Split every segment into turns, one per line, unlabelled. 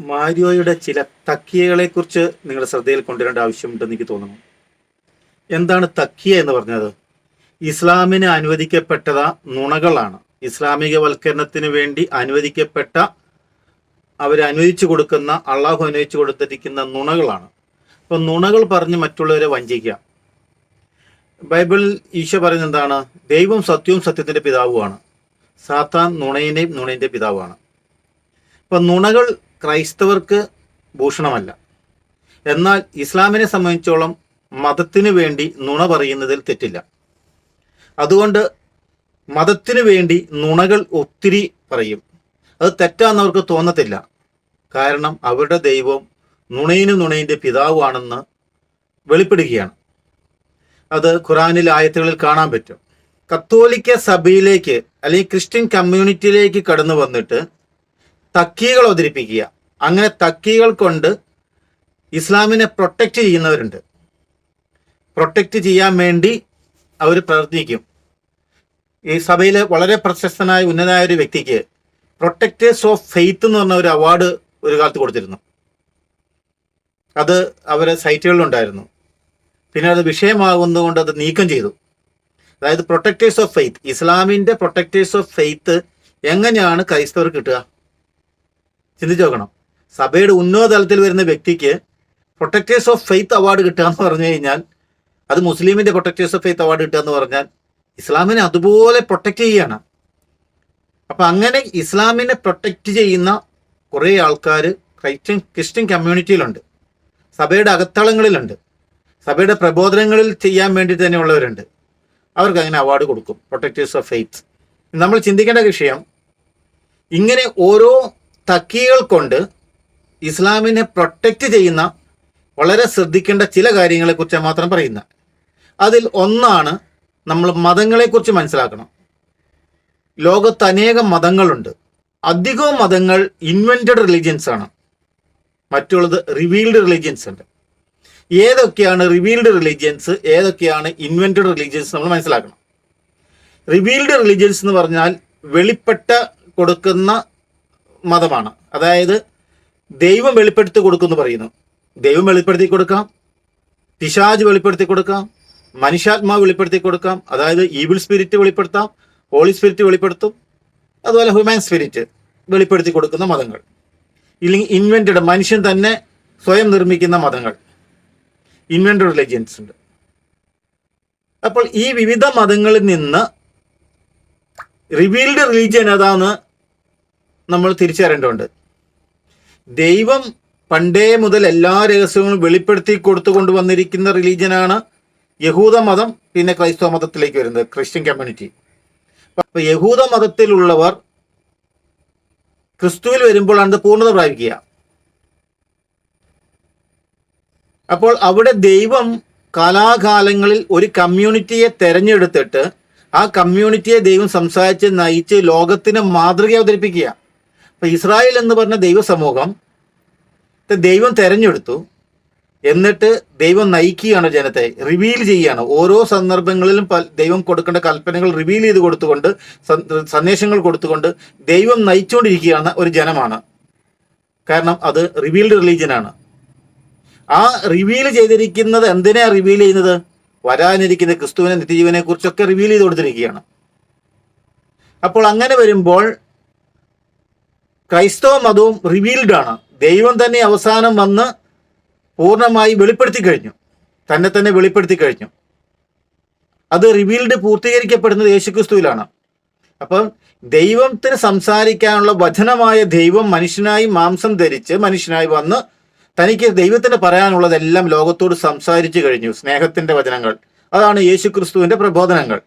മാരിയോയുടെ ചില തക്കിയകളെ കുറിച്ച് നിങ്ങളുടെ ശ്രദ്ധയിൽ കൊണ്ടുവരേണ്ട ആവശ്യമുണ്ടെന്ന് എനിക്ക് തോന്നുന്നു. എന്താണ് തക്കിയ എന്ന് പറഞ്ഞത്? ഇസ്ലാമിന് അനുവദിക്കപ്പെട്ടത നുണകളാണ്. ഇസ്ലാമിക ഇസ്ലാമികവൽക്കരണത്തിന് വേണ്ടി അനുവദിക്കപ്പെട്ട അവർ അനുവദിച്ചു കൊടുക്കുന്ന അള്ളാഹു അനുവദിച്ചു കൊടുത്തിരിക്കുന്ന നുണകളാണ്. അപ്പൊ നുണകൾ പറഞ്ഞ് മറ്റുള്ളവരെ വഞ്ചിക്കുക. ബൈബിൾ ഈശോ പറയുന്നത് എന്താണ്? ദൈവം സത്യവും സത്യത്തിന്റെ പിതാവുമാണ്. സാത്താൻ നുണയിന്റെയും നുണയിന്റെ പിതാവാണ്. അപ്പൊ നുണകൾ ക്രൈസ്തവർക്ക് ഭൂഷണമല്ല. എന്നാൽ ഇസ്ലാമിനെ സംബന്ധിച്ചോളം മതത്തിനു വേണ്ടി നുണ പറയുന്നതിൽ തെറ്റില്ല. അതുകൊണ്ട് മതത്തിനു വേണ്ടി നുണകൾ ഒത്തിരി പറയും. അത് തെറ്റാന്ന് അവർക്ക് തോന്നത്തില്ല. കാരണം അവരുടെ ദൈവം നുണയിനും നുണയിന്റെ പിതാവാണെന്ന് വെളിപ്പെടുകയാണ്. അത് ഖുറാനിൽ ആയത്തുകളിൽ കാണാൻ പറ്റും. കത്തോലിക്ക സഭയിലേക്ക് അല്ലെങ്കിൽ ക്രിസ്ത്യൻ കമ്മ്യൂണിറ്റിയിലേക്ക് കടന്നു വന്നിട്ട് തക്കീകൾ അവതരിപ്പിക്കുക. അങ്ങനെ തക്കികൾ കൊണ്ട് ഇസ്ലാമിനെ പ്രൊട്ടക്റ്റ് ചെയ്യുന്നവരുണ്ട്. പ്രൊട്ടക്റ്റ് ചെയ്യാൻ വേണ്ടി അവർ പ്രവർത്തിക്കും. ഈ സഭയിലെ വളരെ പ്രശസ്തനായ ഉന്നതനായ ഒരു വ്യക്തിക്ക് പ്രൊട്ടക്റ്റേഴ്സ് ഓഫ് ഫെയ്ത്ത് എന്ന് പറഞ്ഞ ഒരു അവാർഡ് ഒരു കാലത്ത് കൊടുത്തിരുന്നു. അത് അവരെ സൈറ്റുകളിലുണ്ടായിരുന്നു പിന്നെ അത് വിഷയമാകുന്നതുകൊണ്ട് അത് നീക്കം ചെയ്തു. അതായത് പ്രൊട്ടക്റ്റേഴ്സ് ഓഫ് ഫെയ്ത്ത് ഇസ്ലാമിന്റെ പ്രൊട്ടക്റ്റേഴ്സ് ഓഫ് ഫെയ്ത്ത് എങ്ങനെയാണ് ക്രൈസ്തവർ കിട്ടുക? ചിന്തിച്ചു നോക്കണം. സഭയുടെ ഉന്നത തലത്തിൽ വരുന്ന വ്യക്തിക്ക് പ്രൊട്ടക്ടേഴ്സ് ഓഫ് ഫെയ്ത്ത് അവാർഡ് കിട്ടുക എന്ന് പറഞ്ഞു കഴിഞ്ഞാൽ അത് മുസ്ലിമിന്റെ പ്രൊട്ടക്ടേഴ്സ് ഓഫ് ഫെയ്ത്ത് അവാർഡ് കിട്ടുക എന്ന് പറഞ്ഞാൽ ഇസ്ലാമിനെ അതുപോലെ പ്രൊട്ടക്റ്റ് ചെയ്യുകയാണ്. അപ്പൊ അങ്ങനെ ഇസ്ലാമിനെ പ്രൊട്ടക്റ്റ് ചെയ്യുന്ന കുറേ ആൾക്കാർ ക്രൈസ്റ്റ്യൻ ക്രിസ്ത്യൻ കമ്മ്യൂണിറ്റിയിലുണ്ട് സഭയുടെ അകത്തളങ്ങളിലുണ്ട്. സഭയുടെ പ്രബോധനങ്ങളിൽ ചെയ്യാൻ വേണ്ടി തന്നെയുള്ളവരുണ്ട് അവർക്ക് അങ്ങനെ അവാർഡ് കൊടുക്കും പ്രൊട്ടക്ടേഴ്സ് ഓഫ് ഫെയ്ത്ത് നമ്മൾ ചിന്തിക്കേണ്ട വിഷയം ഇങ്ങനെ ഓരോ തക്കികൾ കൊണ്ട് ഇസ്ലാമിനെ പ്രൊട്ടക്റ്റ് ചെയ്യുന്ന വളരെ ശ്രദ്ധിക്കേണ്ട ചില കാര്യങ്ങളെക്കുറിച്ച് മാത്രം പറയുന്ന. അതിൽ ഒന്നാണ് നമ്മൾ മതങ്ങളെക്കുറിച്ച് മനസ്സിലാക്കണം. ലോകത്ത് അനേകം മതങ്ങളുണ്ട്. അധികവും മതങ്ങൾ ഇൻവെന്റഡ് റിലീജിയൻസ് ആണ്. മറ്റുള്ളത് റിവീൽഡ് റിലീജിയൻസ് ഉണ്ട്. ഏതൊക്കെയാണ് റിവീൽഡ് റിലീജിയൻസ് ഏതൊക്കെയാണ് ഇൻവെന്റഡ് റിലീജിയൻസ് നമ്മൾ മനസ്സിലാക്കണം. റിവീൽഡ് റിലീജിയൻസ് എന്ന് പറഞ്ഞാൽ വെളിപ്പെട്ട കൊടുക്കുന്ന മതമാണ്. അതായത് ദൈവം വെളിപ്പെടുത്തി കൊടുക്കുമെന്ന് പറയുന്നു. ദൈവം വെളിപ്പെടുത്തി കൊടുക്കാം. പിശാജ് വെളിപ്പെടുത്തി കൊടുക്കാം. മനുഷ്യാത്മാവ് വെളിപ്പെടുത്തി കൊടുക്കാം. അതായത് ഈവിൾ സ്പിരിറ്റ് വെളിപ്പെടുത്താം. ഹോളി സ്പിരിറ്റ് വെളിപ്പെടുത്തും. അതുപോലെ ഹ്യൂമൻ സ്പിരിറ്റ് വെളിപ്പെടുത്തി കൊടുക്കുന്ന മതങ്ങൾ. ഇല്ലെങ്കിൽ ഇൻവെന്റഡ് മനുഷ്യൻ തന്നെ സ്വയം നിർമ്മിക്കുന്ന മതങ്ങൾ. ഇൻവെന്റഡ് റിലീജിയൻസ് ഉണ്ട്. അപ്പോൾ ഈ വിവിധ മതങ്ങളിൽ നിന്ന് റിവീൽഡ് റിലീജിയൻ അതാണ് നമ്മൾ തിരിച്ചറിയേണ്ടതുണ്ട്. ദൈവം പണ്ടേ മുതൽ എല്ലാ രഹസ്യങ്ങളും വെളിപ്പെടുത്തി കൊടുത്തു കൊണ്ടുവന്നിരിക്കുന്ന റിലീജിയനാണ് യഹൂദ മതം പിന്നെ ക്രൈസ്തവ മതത്തിലേക്ക് വരുന്നത് ക്രിസ്ത്യൻ കമ്മ്യൂണിറ്റി അപ്പൊ യഹൂദ മതത്തിലുള്ളവർ ക്രിസ്തുവിൽ വരുമ്പോൾ അത് പൂർണത പ്രാപിക്കുക. അപ്പോൾ അവിടെ ദൈവം കാലാകാലങ്ങളിൽ ഒരു കമ്മ്യൂണിറ്റിയെ തെരഞ്ഞെടുത്തിട്ട് ആ കമ്മ്യൂണിറ്റിയെ ദൈവം സംസാരിച്ച് നയിച്ച് ലോകത്തിന് മാതൃക അവതരിപ്പിക്കുക. അപ്പൊ ഇസ്രായേൽ എന്ന് പറഞ്ഞ ദൈവസമൂഹം ദൈവം തെരഞ്ഞെടുത്തു. എന്നിട്ട് ദൈവം നയിക്കുകയാണ് ജനത്തെ റിവീൽ ചെയ്യുകയാണ്. ഓരോ സന്ദർഭങ്ങളിലും ദൈവം കൊടുക്കേണ്ട കൽപ്പനകൾ റിവീൽ ചെയ്ത് കൊടുത്തുകൊണ്ട് സന്ദേശങ്ങൾ കൊടുത്തുകൊണ്ട് ദൈവം നയിച്ചുകൊണ്ടിരിക്കുകയാണ് ഒരു ജനമാണ്. കാരണം അത് റിവീൽഡ് റിലീജിയനാണ് ആ റിവീൽ ചെയ്തിരിക്കുന്നത് എന്തിനാ റിവീൽ ചെയ്യുന്നത്? വരാനിരിക്കുന്ന ക്രിസ്തുവിനെ നിത്യജീവനെ കുറിച്ചൊക്കെ റിവീൽ ചെയ്ത് കൊടുത്തിരിക്കുകയാണ്. അപ്പോൾ അങ്ങനെ വരുമ്പോൾ ക്രൈസ്തവ മതവും റിവീൽഡ് ആണ്. ദൈവം തന്നെ അവസാനം വന്ന് പൂർണമായി വെളിപ്പെടുത്തി കഴിഞ്ഞു. തന്നെ തന്നെ വെളിപ്പെടുത്തി കഴിഞ്ഞു. അത് റിവീൽഡ് പൂർത്തീകരിക്കപ്പെടുന്നത് യേശുക്രിസ്തുവിലാണ്. അപ്പം ദൈവത്തിന് സംസാരിക്കാനുള്ള വചനമായ ദൈവം മനുഷ്യനായി മാംസം ധരിച്ച് മനുഷ്യനായി വന്ന് തനിക്ക് ദൈവത്തിന് പറയാനുള്ളതെല്ലാം ലോകത്തോട് സംസാരിച്ചു കഴിഞ്ഞു. സ്നേഹത്തിന്റെ വചനങ്ങൾ. അതാണ് യേശുക്രിസ്തുവിന്റെ പ്രബോധനങ്ങൾ.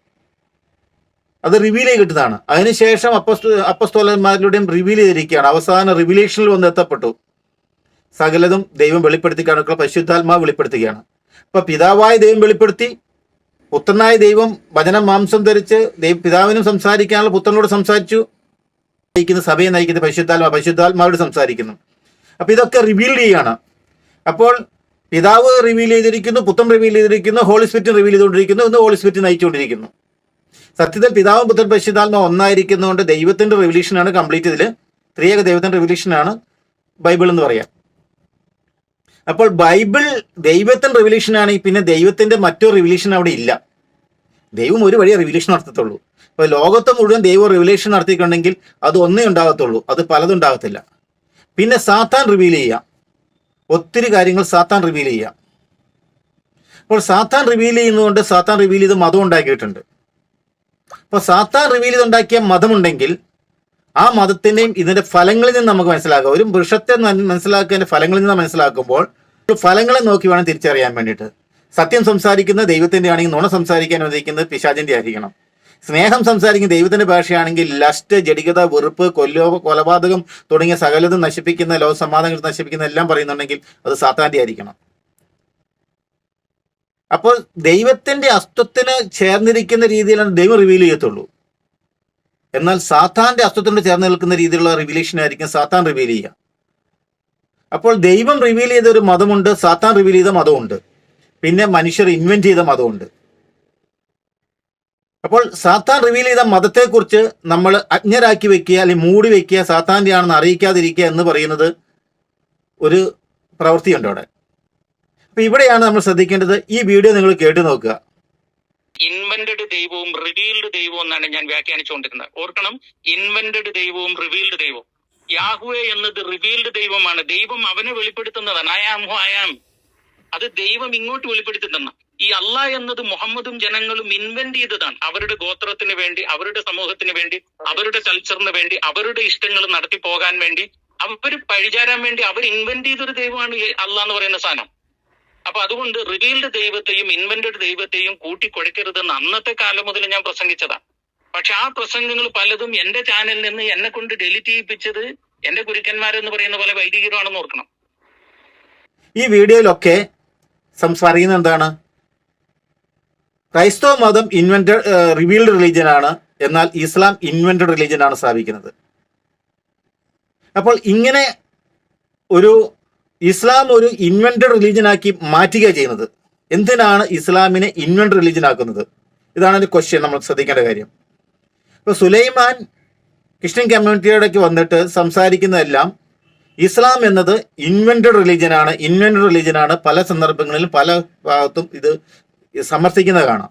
അത് റിവീൽ ചെയ്തിട്ടതാണ് അതിനുശേഷം അപ്പസ്തു അപ്പസ്തോലന്മാരിലൂടെയും റിവീൽ ചെയ്തിരിക്കുകയാണ്. അവസാന റിവിലേഷനിൽ വന്ന് എത്തപ്പെട്ടു സകലതും ദൈവം വെളിപ്പെടുത്തി കാണിക്കുക പരിശുദ്ധാത്മാവ് വെളിപ്പെടുത്തുകയാണ്. അപ്പൊ പിതാവായ ദൈവം വെളിപ്പെടുത്തി പുത്രനായ ദൈവം വചനം മാംസം ധരിച്ച് ദൈവം പിതാവിനും സംസാരിക്കാനുള്ള പുത്രനോട് സംസാരിച്ചു. നയിക്കുന്ന സഭയെ നയിക്കുന്ന പരിശുദ്ധാത്മാ പരിശുദ്ധാത്മാവോട് സംസാരിക്കുന്നു. അപ്പൊ ഇതൊക്കെ റിവീൽ ചെയ്യാണ് അപ്പോൾ പിതാവ് റിവീൽ ചെയ്തിരിക്കുന്നു പുത്രൻ റിവീൽ ചെയ്തിരിക്കുന്നു ഹോളി സ്പിരിറ്റ് റിവീൽ ചെയ്തുകൊണ്ടിരിക്കുന്നു ഇന്ന് ഹോളി സ്പിരിറ്റ് നയിച്ചുകൊണ്ടിരിക്കുന്നു. സത്യത്തിൽ പിതാവും പുത്രൻ പരിശുദ്ധാത്മ ഒന്നായിരിക്കുന്നതുകൊണ്ട് ദൈവത്തിന്റെ റിവല്യൂഷനാണ് കംപ്ലീറ്റ് ഇതിൽ ത്രിയേക ദൈവത്തിന്റെ റിവല്യൂഷനാണ് ബൈബിൾ എന്ന് പറയാം. അപ്പോൾ ബൈബിൾ ദൈവത്തിന്റെ റിവല്യൂഷൻ ആണെങ്കിൽ പിന്നെ ദൈവത്തിന്റെ മറ്റൊരു റിവല്യൂഷൻ അവിടെ ഇല്ല. ദൈവം ഒരു വഴിയെ റിവല്യൂഷൻ നടത്തത്തുള്ളൂ. അപ്പോൾ ലോകത്തെ മുഴുവൻ ദൈവം റിവല്യൂഷൻ നടത്തിയിട്ടുണ്ടെങ്കിൽ അത് ഒന്നേ ഉണ്ടാകത്തുള്ളൂ. അത് പലതും ഉണ്ടാകത്തില്ല. പിന്നെ സാത്താൻ റിവീൽ ചെയ്യാം. ഒത്തിരി കാര്യങ്ങൾ സാത്താൻ റിവീൽ ചെയ്യാം. അപ്പോൾ സാത്താൻ റിവീൽ ചെയ്യുന്നതുകൊണ്ട് സാത്താൻ റിവീൽ ചെയ്ത് മതം ഉണ്ടാക്കിയിട്ടുണ്ട്. അപ്പോൾ സാത്താൻ റിവീൽ ചെയ്തുണ്ടാക്കിയ മതമുണ്ടെങ്കിൽ ആ മതത്തിന്റെയും ഇതിന്റെ ഫലങ്ങളിൽ നിന്ന് നമുക്ക് മനസ്സിലാക്കാം. ഒരു വൃക്ഷത്തെ മന- മനസ്സിലാക്കുന്നതിന്റെ ഫലങ്ങളിൽ നിന്ന് മനസ്സിലാക്കുമ്പോൾ ഫലങ്ങളെ നോക്കി വേണം തിരിച്ചറിയാൻ വേണ്ടിയിട്ട്. സത്യം സംസാരിക്കുന്ന ദൈവത്തിന്റെ ആണെങ്കിൽ നുണ സംസാരിക്കാൻ അനുവദിക്കുന്നത് പിശാചിന്റെ ആയിരിക്കണം. സ്നേഹം സംസാരിക്കുന്ന ദൈവത്തിന്റെ ഭാഷയാണെങ്കിൽ ലസ്റ്റ് ജടികത വെറുപ്പ് കൊല്ലോ കൊലപാതകം തുടങ്ങിയ സകലതും നശിപ്പിക്കുന്ന ലോകസമാധാനങ്ങൾ നശിപ്പിക്കുന്ന എല്ലാം പറയുന്നുണ്ടെങ്കിൽ അത് സാത്താന്റെ ആയിരിക്കണം. അപ്പോൾ ദൈവത്തിന്റെ അസ്തത്വത്തിന് ചേർന്നിരിക്കുന്ന രീതിയിലാണ് ദൈവം റിവീൽ ചെയ്യത്തുള്ളൂ. എന്നാൽ സാത്താന്റെ അസ്തത്വത്തിന് ചേർന്ന് നിൽക്കുന്ന രീതിയിലുള്ള റിവീലേഷൻ ആയിരിക്കും സാത്താൻ റിവീൽ ചെയ്യുക. അപ്പോൾ ദൈവം റിവീൽ ചെയ്ത ഒരു മതമുണ്ട് സാത്താൻ റിവീൽ ചെയ്ത മതമുണ്ട്. പിന്നെ മനുഷ്യർ ഇൻവെന്റ് ചെയ്ത മതമുണ്ട്. അപ്പോൾ സാത്താൻ റിവീൽ ചെയ്ത മതത്തെക്കുറിച്ച് നമ്മൾ അജ്ഞരാക്കി വെക്കുക അല്ലെങ്കിൽ മൂടി വെക്കുക സാത്താന്റെ ആണെന്ന് അറിയിക്കാതിരിക്കുക എന്ന് പറയുന്നത് ഒരു പ്രവൃത്തിയുണ്ട് അവിടെ. അപ്പൊ ഇവിടെയാണ് നമ്മൾ ശ്രദ്ധിക്കേണ്ടത് ഈ വീഡിയോ നിങ്ങൾ കേട്ടു നോക്കുക.
ഇൻവെന്റഡ് ദൈവവും റിവീൽഡ് ദൈവവും എന്നാണ് ഞാൻ വ്യാഖ്യാനിച്ചുകൊണ്ടിരുന്നത്. ഓർക്കണം ഇൻവെന്റഡ് ദൈവവും റിവീൽഡ് ദൈവവും. യാഹുവെ എന്നത് റിവീൽഡ് ദൈവമാണ്. ദൈവം അവനെ വെളിപ്പെടുത്തുന്നതാണ്. ഐ ആം ഹോ ഐ ആം അത് ദൈവം ഇങ്ങോട്ട് വെളിപ്പെടുത്തുന്ന ഈ അല്ല എന്നത് മുഹമ്മദും ജനങ്ങളും ഇൻവെന്റ് ചെയ്തതാണ്. അവരുടെ ഗോത്രത്തിന് വേണ്ടി അവരുടെ സമൂഹത്തിന് വേണ്ടി അവരുടെ കൾച്ചറിന് വേണ്ടി അവരുടെ ഇഷ്ടങ്ങൾ നടത്തി പോകാൻ വേണ്ടി അവർ പഴിചാരാൻ വേണ്ടി അവർ ഇൻവെന്റ് ചെയ്തൊരു ദൈവമാണ് അല്ല എന്ന് പറയുന്ന സാധനം. അപ്പൊ അതുകൊണ്ട് റിവീൽഡ് ദൈവത്തെയും ഇൻവെന്റഡ് ദൈവത്തെയും കൂട്ടിക്കുഴയ്ക്കരുതെന്ന് അന്നത്തെ കാലം മുതൽ ഞാൻ പ്രസംഗിച്ചതാണ് പക്ഷെ ആ പ്രസംഗങ്ങൾ പലതും എന്റെ ചാനലിൽ നിന്ന് എന്നെ കൊണ്ട് ഡെലിറ്റ് ചെയ്യിപ്പിച്ചത് എന്റെ ഗുരുക്കന്മാരെന്ന് പറയുന്ന പോലെ വൈദികരാണെന്ന് ഓർക്കണം.
ഈ വീഡിയോയിലൊക്കെ സംസാരിക്കുന്ന എന്താണ്? ക്രൈസ്തവ മതം ഇൻവെന്റഡ് റിവീൽഡ് റിലീജിയൻ ആണ്. എന്നാൽ ഇസ്ലാം ഇൻവെന്റഡ് റിലീജിയൻ ആണ് സ്ഥാപിക്കുന്നത്. അപ്പോൾ ഇങ്ങനെ ഒരു ഇസ്ലാം ഒരു ഇൻവെന്റഡ് റിലീജിയൻ ആക്കി മാറ്റുക ചെയ്യുന്നത്. എന്തിനാണ് ഇസ്ലാമിനെ ഇൻവെന്റഡ് റിലീജിയൻ ആക്കുന്നത്? ഇതാണ് ഒരു ക്വസ്റ്റ്യൻ നമ്മൾ ശ്രദ്ധിക്കേണ്ട കാര്യം. ഇപ്പൊ സുലൈമാൻ ക്രിസ്ത്യൻ കമ്മ്യൂണിറ്റിയോടൊക്കെ വന്നിട്ട് സംസാരിക്കുന്നതെല്ലാം ഇസ്ലാം എന്നത് ഇൻവെന്റഡ് റിലീജിയൻ ആണ്. ഇൻവെന്റഡ് റിലീജിയൻ ആണ്. പല സന്ദർഭങ്ങളിലും പല ഭാഗത്തും ഇത് സമർത്ഥിക്കുന്നത് കാണാം.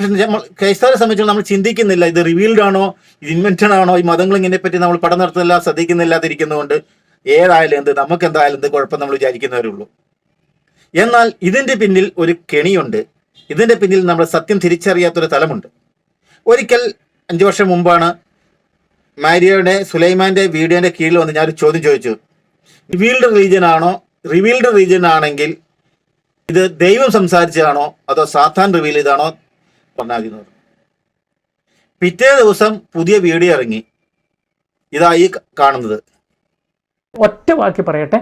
പക്ഷെ നമ്മൾ ക്രൈസ്തവരെ സംബന്ധിച്ച് നമ്മൾ ചിന്തിക്കുന്നില്ല ഇത് റിവീൽഡ് ആണോ ഇത് ഇൻവെന്റഡ് ആണോ? ഈ മതങ്ങൾ പറ്റി നമ്മൾ പഠനം നടത്തുന്നില്ല ശ്രദ്ധിക്കുന്നില്ലാതിരിക്കുന്നതുകൊണ്ട് ഏതായാലും എന്ത് നമുക്ക് എന്തായാലും എന്ത് കുഴപ്പം നമ്മൾ വിചാരിക്കുന്നവരേ ഉള്ളൂ എന്നാൽ ഇതിന്റെ പിന്നിൽ ഒരു കെണിയുണ്ട്. ഇതിന്റെ പിന്നിൽ നമ്മൾ സത്യം തിരിച്ചറിയാത്തൊരു തലമുണ്ട്. ഒരിക്കൽ അഞ്ച് വർഷം മുമ്പാണ് മാരിയയുടെ സുലൈമാന്റെ വീഡിയോന്റെ കീഴിൽ വന്ന് ഞാനൊരു ചോദ്യം ചോദിച്ചു. റിവീൽഡ് റീജിയൻ ആണോ? റിവീൽഡ് റീജിയൻ ആണെങ്കിൽ ഇത് ദൈവം സംസാരിച്ചതാണോ? അതോ സാത്താൻ റിവീൽ ചെയ്താണോ പറഞ്ഞാകുന്നത് പിറ്റേ ദിവസം പുതിയ വീഡിയോ ഇറങ്ങി. ഇതായി കാണുന്നത്.
ഒറ്റ വാക്കി പറയട്ടെ.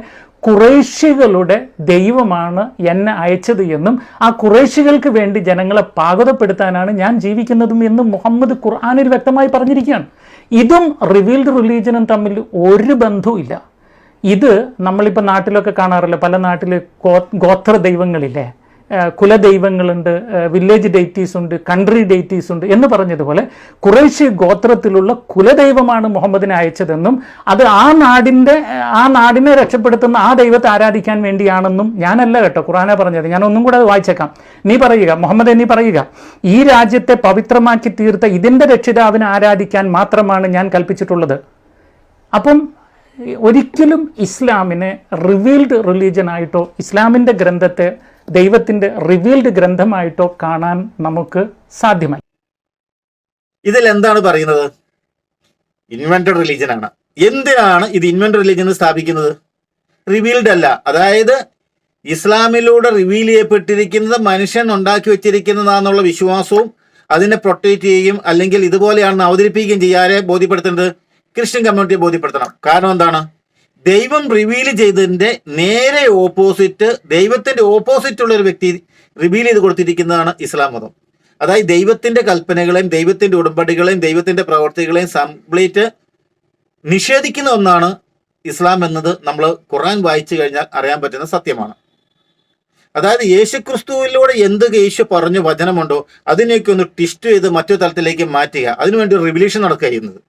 കുറേശികളുടെ ദൈവമാണ് എന്നെ അയച്ചത് എന്നും ആ കുറേശികൾക്ക് വേണ്ടി ജനങ്ങളെ പാകതപ്പെടുത്താനാണ് ഞാൻ ജീവിക്കുന്നതും എന്നും മുഹമ്മദ് ഖുർആാനിൽ വ്യക്തമായി പറഞ്ഞിരിക്കുകയാണ്. ഇതും റിവീൽഡ് റിലീജനും തമ്മിൽ ഒരു ബന്ധവുമില്ല. ഇത് നമ്മളിപ്പോൾ നാട്ടിലൊക്കെ കാണാറില്ല? പല നാട്ടിൽ ഗോത്ര ദൈവങ്ങളില്ലേ കുലദൈവങ്ങളുണ്ട് വില്ലേജ് ഡേറ്റീസ് ഉണ്ട് കൺട്രി ഡേറ്റീസ് ഉണ്ട് എന്ന് പറഞ്ഞതുപോലെ കുറേശ്ശി ഗോത്രത്തിലുള്ള കുലദൈവമാണ് മുഹമ്മദിനെ അയച്ചതെന്നും അത് ആ നാടിന്റെ ആ നാടിനെ രക്ഷപ്പെടുത്തുന്ന ആ ദൈവത്തെ ആരാധിക്കാൻ വേണ്ടിയാണെന്നും ഞാനല്ല കേട്ടോ ഖുറാന പറഞ്ഞത്. ഞാൻ ഒന്നും കൂടെ അത് വായിച്ചേക്കാം. നീ പറയുക മുഹമ്മദ് നീ പറയുക ഈ രാജ്യത്തെ പവിത്രമാക്കി തീർത്ത ഇതിന്റെ രക്ഷിതാവിനെ ആരാധിക്കാൻ മാത്രമാണ് ഞാൻ കൽപ്പിച്ചിട്ടുള്ളത്. അപ്പം ഒരിക്കലും ഇസ്ലാമിനെ റിവീൽഡ് റിലീജൻ ആയിട്ടോ ഇസ്ലാമിന്റെ ഗ്രന്ഥത്തെ ദൈവത്തിന്റെ റിവീൽഡ് ഗ്രന്ഥമായിട്ടോ കാണാൻ നമുക്ക് സാധ്യമല്ല
ഇതിൽ എന്താണ് പറയുന്നത്? ഇൻവെന്റഡ് റിലീജിയൻ ആണ്. എന്തിനാണ് ഇത് ഇൻവെന്റഡ് റിലീജിയൻ സ്ഥാപിക്കുന്നത്? റിവീൽഡ് അല്ല. അതായത് ഇസ്ലാമിലൂടെ റിവീൽ ചെയ്യപ്പെട്ടിരിക്കുന്നത് മനുഷ്യൻ ഉണ്ടാക്കി വെച്ചിരിക്കുന്നതാണെന്നുള്ള വിശ്വാസവും അതിനെ പ്രൊട്ടക്റ്റ് ചെയ്യുകയും അല്ലെങ്കിൽ ഇതുപോലെയാണെന്ന് അവതരിപ്പിക്കുകയും ചെയ്യാരെ ബോധ്യപ്പെടുത്തേണ്ടത് ക്രിസ്ത്യൻ കമ്മ്യൂണിറ്റിയെ ബോധ്യപ്പെടുത്തണം. കാരണം എന്താണ്? ദൈവം റിവീൽ ചെയ്തതിന്റെ നേരെ ഓപ്പോസിറ്റ് ദൈവത്തിന്റെ ഓപ്പോസിറ്റ് ഉള്ള ഒരു വ്യക്തി റിവീൽ ചെയ്ത് കൊടുത്തിരിക്കുന്നതാണ് ഇസ്ലാം മതം. അതായത് ദൈവത്തിന്റെ കൽപ്പനകളെയും ദൈവത്തിന്റെ ഉടമ്പടികളെയും ദൈവത്തിന്റെ പ്രവർത്തികളെയും കംപ്ലീറ്റ് നിഷേധിക്കുന്ന ഒന്നാണ് ഇസ്ലാം എന്നത് നമ്മൾ ഖുറാൻ വായിച്ചു കഴിഞ്ഞാൽ അറിയാൻ പറ്റുന്ന സത്യമാണ്. അതായത് യേശുക്രിസ്തുവിലൂടെ എന്ത് യേശു പറഞ്ഞു വചനമുണ്ടോ അതിനെയൊക്കെ ഒന്ന് ട്വിസ്റ്റ് ചെയ്ത് മറ്റൊരു തലത്തിലേക്ക് മാറ്റുക. അതിനുവേണ്ടി റിവല്യൂഷൻ നടക്കുക ചെയ്യുന്നത്.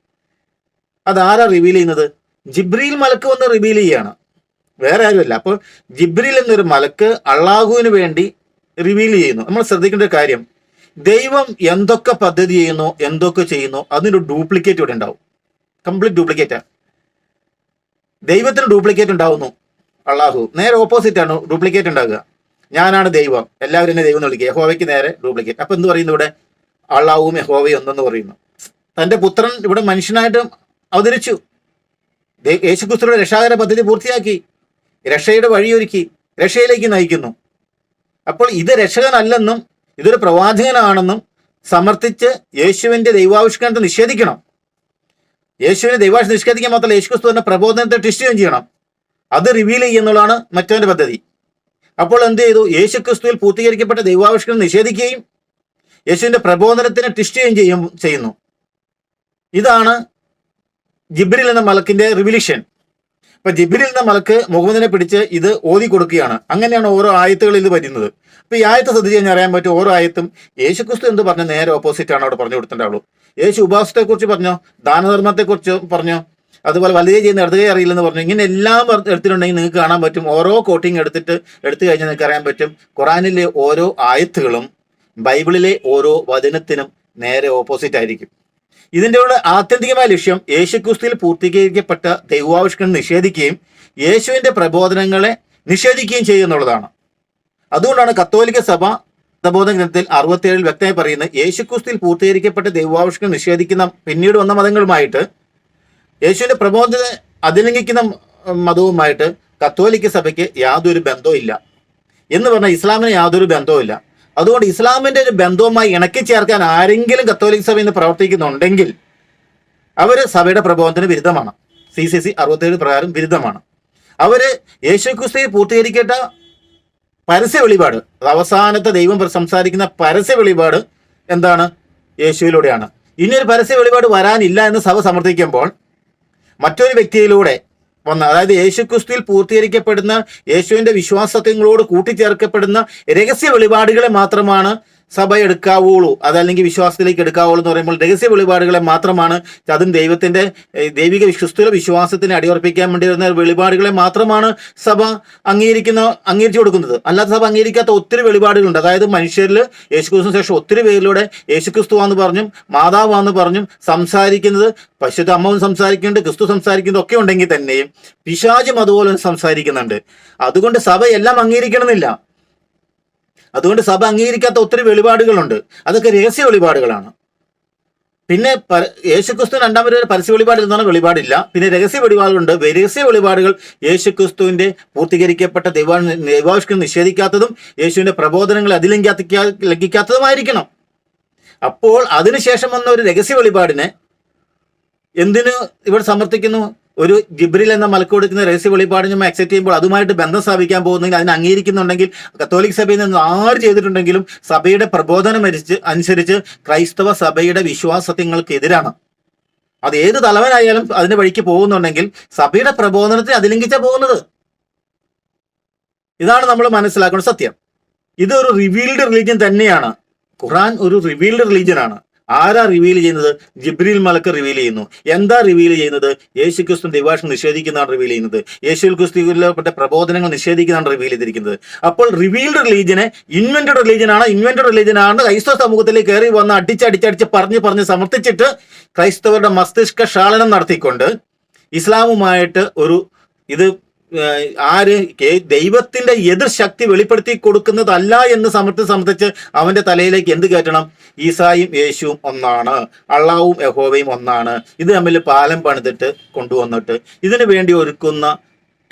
അതാരാ റിവീൽ ചെയ്യുന്നത്? ജിബ്രീൽ മലക്ക് വന്ന് റിവീൽ ചെയ്യാണ്. വേറെ ആരുമല്ല. അപ്പോൾ ജിബ്രീൽ എന്നൊരു മലക്ക് അള്ളാഹുവിന് വേണ്ടി റിവീൽ ചെയ്യുന്നു. നമ്മൾ ശ്രദ്ധിക്കേണ്ട കാര്യം. ദൈവം എന്തൊക്കെ പദ്ധതി ചെയ്യുന്നു എന്തൊക്കെ ചെയ്യുന്നു അതിനൊരു ഡ്യൂപ്ലിക്കേറ്റ് ഇവിടെ ഉണ്ടാവും. കംപ്ലീറ്റ് ഡ്യൂപ്ലിക്കേറ്റ് ദൈവത്തിന് ഡ്യൂപ്ലിക്കേറ്റ് ഉണ്ടാവുന്നു അള്ളാഹു. നേരെ ഓപ്പോസിറ്റ് ആണ് ഡ്യൂപ്ലിക്കേറ്റ് ഉണ്ടാകുക. ഞാനാണ് ദൈവം. എല്ലാവരും എന്നെ ദൈവം എന്ന് വിളിക്കുക. യഹോവയ്ക്ക് നേരെ ഡ്യൂപ്ലിക്കേറ്റ് അപ്പൊ എന്ത് പറയുന്നു ഇവിടെ? അള്ളാഹുവും യഹോവയും ഒന്നെന്ന് പറയുന്നു. തന്റെ പുത്രൻ ഇവിടെ മനുഷ്യനായിട്ട് അവതരിച്ചു. യേശുക്രിസ്തുയുടെ രക്ഷാകര പദ്ധതി പൂർത്തിയാക്കി. രക്ഷയുടെ വഴിയൊരുക്കി. രക്ഷയിലേക്ക് നയിക്കുന്നു. അപ്പോൾ ഇത് രക്ഷകനല്ലെന്നും ഇതൊരു പ്രവാചകനാണെന്നും സമർത്ഥിച്ച് യേശുവിന്റെ ദൈവാവിഷ്കരണത്തെ നിഷേധിക്കണം. യേശുവിനെ ദൈവാവിഷ്കരണം നിഷേധിക്കാൻ മാത്രമല്ല യേശുക്രിസ്തു തന്നെ പ്രബോധനത്തെ ടെസ്റ്റ് ചെയ്യണം. അത് റിവീൽ ചെയ്യുന്നുള്ളതാണ് മറ്റവന്റെ പദ്ധതി. അപ്പോൾ എന്ത് ചെയ്തു? യേശുക്രിസ്തുവിൽ പൂർത്തീകരിക്കപ്പെട്ട ദൈവാവിഷ്കരണം നിഷേധിക്കുകയും യേശുവിന്റെ പ്രബോധനത്തിനെ ടെസ്റ്റ് ചെയ്യും ചെയ്യുന്നു. ഇതാണ് ജിബ്രിൽ എന്ന മലക്കിന്റെ റിവല്യൂഷൻ ഇപ്പൊ ജിബ്രിൽ എന്ന മലക്ക് മുഹമ്മദിനെ പിടിച്ച് ഇത് ഓതി കൊടുക്കുകയാണ്. അങ്ങനെയാണ് ഓരോ ആയത്തുകളിൽ ഇത് വരുന്നത്. അപ്പൊ ഈ ആയത്ത് ശ്രദ്ധിച്ച് കഴിഞ്ഞാൽ അറിയാൻ പറ്റും ഓരോ ആയത്തും യേശുക്രിസ്തു എന്ത് പറഞ്ഞ? നേരെ ഓപ്പോസിറ്റ് ആണ് അവിടെ പറഞ്ഞു കൊടുത്തിട്ടുണ്ടാവുള്ളൂ. യേശു ഉപാസത്തെ കുറിച്ച് പറഞ്ഞോ? ദാനധർമ്മത്തെ കുറിച്ച് പറഞ്ഞോ? അതുപോലെ വലുതേ ചെയ്യുന്ന ഇടതുകൈ അറിയില്ലെന്ന് പറഞ്ഞു? ഇങ്ങനെ എല്ലാം എടുത്തിട്ടുണ്ടെങ്കിൽ നിങ്ങൾക്ക് കാണാൻ പറ്റും. ഓരോ കോട്ടിങ് എടുത്തിട്ട് എടുത്തു കഴിഞ്ഞാൽ നിങ്ങൾക്ക് അറിയാൻ പറ്റും. ഖുറാനിലെ ഓരോ ആയത്തുകളും ബൈബിളിലെ ഓരോ വചനത്തിനും നേരെ ഓപ്പോസിറ്റ് ആയിരിക്കും. ഇതിന്റെ ഉള്ള ആത്യന്തികമായ ലക്ഷ്യം യേശുക്രിസ്തുവിൽ പൂർത്തീകരിക്കപ്പെട്ട ദൈവാവിഷ്കരണം നിഷേധിക്കുകയും യേശുവിന്റെ പ്രബോധനങ്ങളെ നിഷേധിക്കുകയും ചെയ്യുന്നുള്ളതാണ് അതുകൊണ്ടാണ് കത്തോലിക്ക സഭ പ്രബോധന ഗ്രന്ഥത്തിൽ അറുപത്തിയേഴിൽ വ്യക്തമായി പറയുന്നത് യേശുക്രിസ്തുവിൽ പൂർത്തീകരിക്കപ്പെട്ട ദൈവാവിഷ്കരണം നിഷേധിക്കുന്ന പിന്നീട് വന്ന മതങ്ങളുമായിട്ട് യേശുവിന്റെ പ്രബോധന അതിലംഘിക്കുന്ന മതവുമായിട്ട് കത്തോലിക്ക സഭയ്ക്ക് യാതൊരു ബന്ധവും ഇല്ല എന്ന് പറഞ്ഞാൽ ഇസ്ലാമിന് യാതൊരു ബന്ധവും ഇല്ല അതുകൊണ്ട് ഇസ്ലാമിന്റെ ഒരു ബന്ധവുമായി ഇണക്കി ചേർക്കാൻ ആരെങ്കിലും കത്തോലിക് സഭയിൽ നിന്ന് പ്രവർത്തിക്കുന്നുണ്ടെങ്കിൽ അവർ സഭയുടെ പ്രബോധന വിരുദ്ധമാണ്. സി സി സി അറുപത്തേഴ് പ്രകാരം വിരുദ്ധമാണ്. അവർ യേശുക്രിസ്തുവിൽ പൂർത്തീകരിക്കേണ്ട പരസ്യ വെളിപാട് അവസാനത്തെ ദൈവം സംസാരിക്കുന്ന പരസ്യ വെളിപാട് എന്താണ്? യേശുവിലൂടെയാണ്. ഇനിയൊരു പരസ്യ വെളിപാട് വരാനില്ല എന്ന് സഭ സമർത്ഥിക്കുമ്പോൾ മറ്റൊരു വ്യക്തിയിലൂടെ വന്ന അതായത് യേശു യേശുക്രിസ്തുവിൽ പൂർത്തീകരിക്കപ്പെടുന്ന യേശുവിന്റെ വിശ്വാസങ്ങളോട് കൂട്ടിച്ചേർക്കപ്പെടുന്ന രഹസ്യ വെളിപാടുകളെ മാത്രമാണ് സഭ എടുക്കാവുള്ളൂ. അതല്ലെങ്കിൽ വിശ്വാസത്തിലേക്ക് എടുക്കാവുള്ളൂ എന്ന് പറയുമ്പോൾ രഹസ്യ വെളിപാടുകളെ മാത്രമാണ് അതും ദൈവത്തിന്റെ ദൈവിക സുസ്ഥിര വിശ്വാസത്തിന് അടിയുറപ്പിക്കാൻ വേണ്ടി വരുന്ന വെളിപാടുകളെ മാത്രമാണ് സഭ അംഗീകരിക്കുന്ന അംഗീകരിച്ചു കൊടുക്കുന്നത്. അല്ലാത്ത സഭ അംഗീകരിക്കാത്ത ഒത്തിരി വെളിപാടുകളുണ്ട്. അതായത് മനുഷ്യരിൽ യേശുക്രിസ്തു ശേഷം ഒത്തിരി പേരിലൂടെ യേശുക്രിസ്തുവാന്ന് പറഞ്ഞും മാതാവാന്ന് പറഞ്ഞും സംസാരിക്കുന്നത് പശുദ്ധ അമ്മവും സംസാരിക്കുന്നുണ്ട് ക്രിസ്തു സംസാരിക്കുന്നത് ഒക്കെ ഉണ്ടെങ്കിൽ തന്നെയും പിശാചും അതുപോലെ സംസാരിക്കുന്നുണ്ട്. അതുകൊണ്ട് സഭ എല്ലാം അംഗീകരിക്കണമെന്നില്ല. അതുകൊണ്ട് സഭ അംഗീകരിക്കാത്ത ഒത്തിരി വെളിപാടുകളുണ്ട്. അതൊക്കെ രഹസ്യ വെളിപാടുകളാണ്. പിന്നെ യേശുക്രിസ്തു രണ്ടാമത് വരെ പരസ്യ വെളിപാട് എന്നാണ് വെളിപാടില്ല. പിന്നെ രഹസ്യ വെളിപാടുകളുണ്ട്. രഹസ്യ വെളിപാടുകൾ യേശുക്രിസ്തുവിന്റെ പൂർത്തീകരിക്കപ്പെട്ട ദൈവാ ദൈവാവിഷ്കരണം നിഷേധിക്കാത്തതും യേശുവിന്റെ പ്രബോധനങ്ങൾ അതിലംഘിക്കാ ലംഘിക്കാത്തതുമായിരിക്കണം. അപ്പോൾ അതിനുശേഷം വന്ന ഒരു രഹസ്യ വെളിപാടിനെ എന്തിനു ഇവിടെ സമർത്ഥിക്കുന്നു? ഒരു ജിബ്രിൽ എന്ന മലക്ക് കൊടുക്കുന്ന രഹസ്യ വെളിപാട് നമ്മൾ അക്സെപ്റ്റ് ചെയ്യുമ്പോൾ അതുമായിട്ട് ബന്ധം സ്ഥാപിക്കാൻ പോകുന്നെങ്കിൽ അതിനെ അംഗീകരിക്കുന്നുണ്ടെങ്കിൽ കത്തോലിക് സഭയിൽ നിന്ന് ആര് ചെയ്തിട്ടുണ്ടെങ്കിലും സഭയുടെ പ്രബോധനം അനുസരിച്ച് ക്രൈസ്തവ സഭയുടെ വിശ്വാസത്തിങ്ങൾക്കെതിരാണ് അത് ഏത് തലവനായാലും അതിന്റെ വഴിക്ക് പോകുന്നുണ്ടെങ്കിൽ സഭയുടെ പ്രബോധനത്തെ അതിലംഘിച്ചാ പോകുന്നത്. ഇതാണ് നമ്മൾ മനസ്സിലാക്കുന്ന സത്യം. ഇതൊരു റിവീൽഡ് റിലീജിയൻ തന്നെയാണ്. ഖുറാൻ ഒരു റിവീൽഡ് റിലീജിയൻ ആണ്. ആരാ റിവീൽ ചെയ്യുന്നത്? ജിബ്രീൽ മലക്ക് റിവീൽ ചെയ്യുന്നു. എന്താ റിവീൽ ചെയ്യുന്നത്? യേശു ക്രിസ്തു ദിവാഷം നിഷേധിക്കുന്നതാണ് റിവീൽ ചെയ്യുന്നത്. യേശു ക്രിസ്തുവിൽപ്പെട്ട പ്രബോധനങ്ങൾ നിഷേധിക്കുന്നതാണ് റിവീൽ ചെയ്തിരിക്കുന്നത്. അപ്പോൾ റിവീൽഡ് റിലീജിയനെ ഇൻവെന്റഡ് റിലീജിയനാണ് ഇൻവെന്റഡ് റിലീജിയനാണ് ക്രൈസ്തവ സമൂഹത്തിലേക്ക് കയറി വന്ന് അടിച്ചടിച്ചടിച്ച് പറഞ്ഞ് പറഞ്ഞ് സമർത്ഥിച്ചിട്ട് ക്രൈസ്തവരുടെ മസ്തിഷ്ക ക്ഷാളനം നടത്തിക്കൊണ്ട് ഇസ്ലാമുമായിട്ട് ഒരു ഇത് ആര് ദൈവത്തിന്റെ എതിർ ശക്തി വെളിപ്പെടുത്തി കൊടുക്കുന്നതല്ല എന്ന് സമർത്ഥ സമർത്ഥിച്ച് അവന്റെ തലയിലേക്ക് എന്ത് കയറ്റണം? ഈസായും യേശുവും ഒന്നാണ്. അള്ളാവും യഹോവയും ഒന്നാണ്. ഇത് തമ്മിൽ പാലം പണിതിട്ട് കൊണ്ടുവന്നിട്ട് ഇതിനു വേണ്ടി ഒരുക്കുന്ന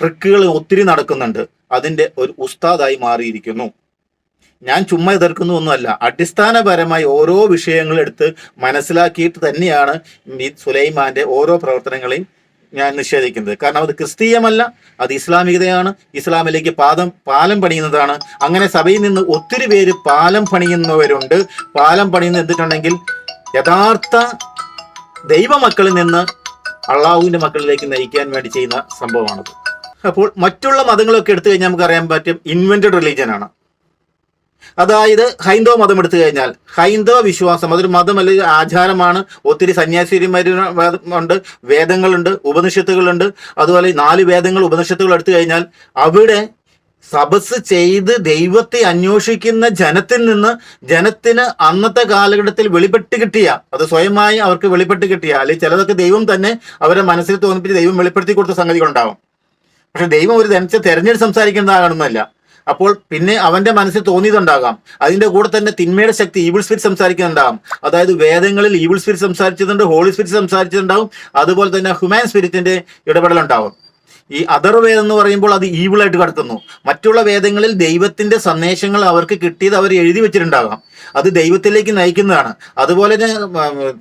ട്രിക്കുകൾ ഒത്തിരി നടക്കുന്നുണ്ട്. അതിന്റെ ഒരു ഉസ്താദായി മാറിയിരിക്കുന്നു. ഞാൻ ചുമ്മാ എതിർക്കുന്നു ഒന്നുമല്ല അടിസ്ഥാനപരമായി ഓരോ വിഷയങ്ങളെടുത്ത് മനസ്സിലാക്കിയിട്ട് തന്നെയാണ് ഈ സുലൈമാന്റെ ഓരോ പ്രവർത്തനങ്ങളെയും ഞാൻ നിഷേധിക്കുന്നത്. കാരണം അത് ക്രിസ്തീയമല്ല അത് ഇസ്ലാമികതയാണ്. ഇസ്ലാമിലേക്ക് പാദം പാലം പണിയുന്നതാണ്. അങ്ങനെ സഭയിൽ നിന്ന് ഒത്തിരി പേര് പാലം പണിയുന്നവരുണ്ട്. പാലം പണിയുന്ന എന്തിട്ടുണ്ടെങ്കിൽ യഥാർത്ഥ ദൈവമക്കളിൽ നിന്ന് അള്ളാഹുവിന്റെ മക്കളിലേക്ക് നയിക്കാൻ വേണ്ടി ചെയ്യുന്ന സംഭവമാണത്. അപ്പോൾ മറ്റുള്ള മതങ്ങളൊക്കെ എടുത്തു കഴിഞ്ഞാൽ നമുക്ക് അറിയാൻ പറ്റും ഇൻവെന്റഡ് റിലീജിയൻ ആണ്. അതായത് ഹൈന്ദവ മതം എടുത്തു കഴിഞ്ഞാൽ ഹൈന്ദവ വിശ്വാസം അതൊരു മതം അല്ലെങ്കിൽ ആചാരമാണ്. ഒത്തിരി സന്യാസിമാരുണ്ട് വേദങ്ങളുണ്ട് ഉപനിഷത്തുകളുണ്ട്. അതുപോലെ നാല് വേദങ്ങൾ ഉപനിഷത്തുകൾ എടുത്തു കഴിഞ്ഞാൽ അവിടെ സബസ് ചെയ്ത് ദൈവത്തെ അന്വേഷിക്കുന്ന ജനത്തിൽ നിന്ന് ജനത്തിന് അന്നത്തെ കാലഘട്ടത്തിൽ വെളിപ്പെട്ട് കിട്ടിയ അത് സ്വയമായി അവർക്ക് വെളിപ്പെട്ട് കിട്ടിയ അല്ലെങ്കിൽ ചിലതൊക്കെ ദൈവം തന്നെ അവരെ മനസ്സിൽ തോന്നിപ്പിച്ച് ദൈവം വെളിപ്പെടുത്തി കൊടുത്ത സംഗതികളുണ്ടാവും. പക്ഷെ ദൈവം ഒരു ജനിച്ച തെരഞ്ഞെടുത്ത് സംസാരിക്കുന്നതാകണമെന്നല്ല അപ്പോൾ പിന്നെ അവന്റെ മനസ്സിൽ തോന്നിയതുണ്ടാകാം. അതിന്റെ കൂടെ തന്നെ തിന്മയുടെ ശക്തി ഈവിൾ സ്പിരിറ്റ് സംസാരിക്കുന്നുണ്ടാകും. അതായത് വേദങ്ങളിൽ ഈവിൾ സ്പിരിറ്റ് സംസാരിച്ചിട്ടുണ്ട് ഹോളി സ്പിരിറ്റ് സംസാരിച്ചിട്ടുണ്ടാവും. അതുപോലെ തന്നെ ഹ്യൂമാൻ സ്പിരിറ്റിന്റെ ഇടപെടലുണ്ടാവും. ഈ അതർ വേദം എന്ന് പറയുമ്പോൾ അത് ഈവിളായിട്ട് കിടക്കുന്നു മറ്റുള്ള വേദങ്ങളിൽ ദൈവത്തിന്റെ സന്ദേശങ്ങൾ അവർക്ക് കിട്ടിയത് അവർ എഴുതി വെച്ചിട്ടുണ്ടാകാം. അത് ദൈവത്തിലേക്ക് നയിക്കുന്നതാണ്. അതുപോലെ തന്നെ